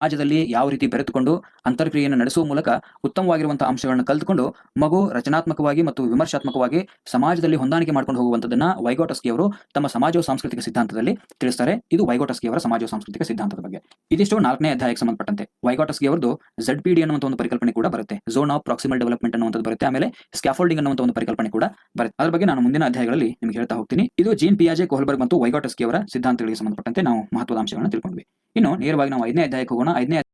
A: ಸಮಾಜದಲ್ಲಿ ಯಾವ ರೀತಿ ಬೆರೆತುಕೊಂಡು ಅಂತರ್ಕ್ರಿಯೆಯನ್ನು ನಡೆಸುವ ಮೂಲಕ ಉತ್ತಮವಾಗಿರುವಂತಹ ಅಂಶಗಳನ್ನು ಕಲಿತುಕೊಂಡು ಮಗು ರಚನಾತ್ಮಕವಾಗಿ ಮತ್ತು ವಿಮರ್ಶಾತ್ಮಕವಾಗಿ ಸಮಾಜದಲ್ಲಿ ಹೊಂದಾಣಿಕೆ ಮಾಡ್ಕೊಂಡು ಹೋಗುವಂತದನ್ನ ವೈಗೋಟಸ್ಕಿ ಅವರು ತಮ್ಮ ಸಮಾಜೋ ಸಾಂಸ್ಕೃತಿಕ ಸಿದ್ಧಾಂತದಲ್ಲಿ ತಿಳಿಸ್ತಾರೆ. ಇದು ವೈಗೋಟಸ್ಕಿ ಅವರ ಸಮಾಜೋ ಸಾಂಸ್ಕೃತಿಕ ಸಿದ್ಧಾಂತದ ಬಗ್ಗೆ. ಇದಿಷ್ಟು ನಾಲ್ಕನೇ ಅಧ್ಯಾಯಕ್ಕೆ ಸಂಬಂಧಪಟ್ಟಂತೆ. ವೈಗೋಟಸ್ಕಿ ಅವರದು ಝಡ್ ಪಿ ಡಿ ಅನ್ನುವಂಥ ಒಂದು ಪರಿಕಲ್ಪನೆ ಕೂಡ ಬರುತ್ತೆ. ಝೋನ್ ಆಫ್ ಪ್ರಾಕ್ಸಿಮಲ್ ಡೆವಲಪ್ಮೆಂಟ್ ಅನ್ನುವಂಥದ್ದು ಬರುತ್ತೆ. ಆಮೇಲೆ ಸ್ಕ್ಯಾಫೋಲ್ಡಿಂಗ್ ಅನ್ನುವಂಥ ಒಂದು ಪರಿಕಲ್ಪನೆ ಕೂಡ ಬರುತ್ತೆ. ಅದ್ರ ಬಗ್ಗೆ ನಾನು ಮುಂದಿನ ಅಧ್ಯಾಯಗಳಲ್ಲಿ ನಿಮಗೆ ಹೇಳ್ತಾ ಹೋಗ್ತೀನಿ. ಇದು ಜೀನ್ ಪಿಯಾಜೆ ಕೋಲ್ಬರ್ಗ್ ಮತ್ತು ವೈಗೋಟಸ್ಕಿ ಅವರ ಸಿದ್ಧಾಂತಗಳಿಗೆ ಸಂಬಂಧಪಟ್ಟಂತೆ ನಾವು ಮಹತ್ವದ ಅಂಶಗಳನ್ನು ತಿಳ್ಕೊಂಡ್ವಿ. ಇನ್ನು ನೇರವಾಗಿ ನಾವು ಐದನೇ ಅಧ್ಯಾಯಕ್ಕೆ ಐದನೇ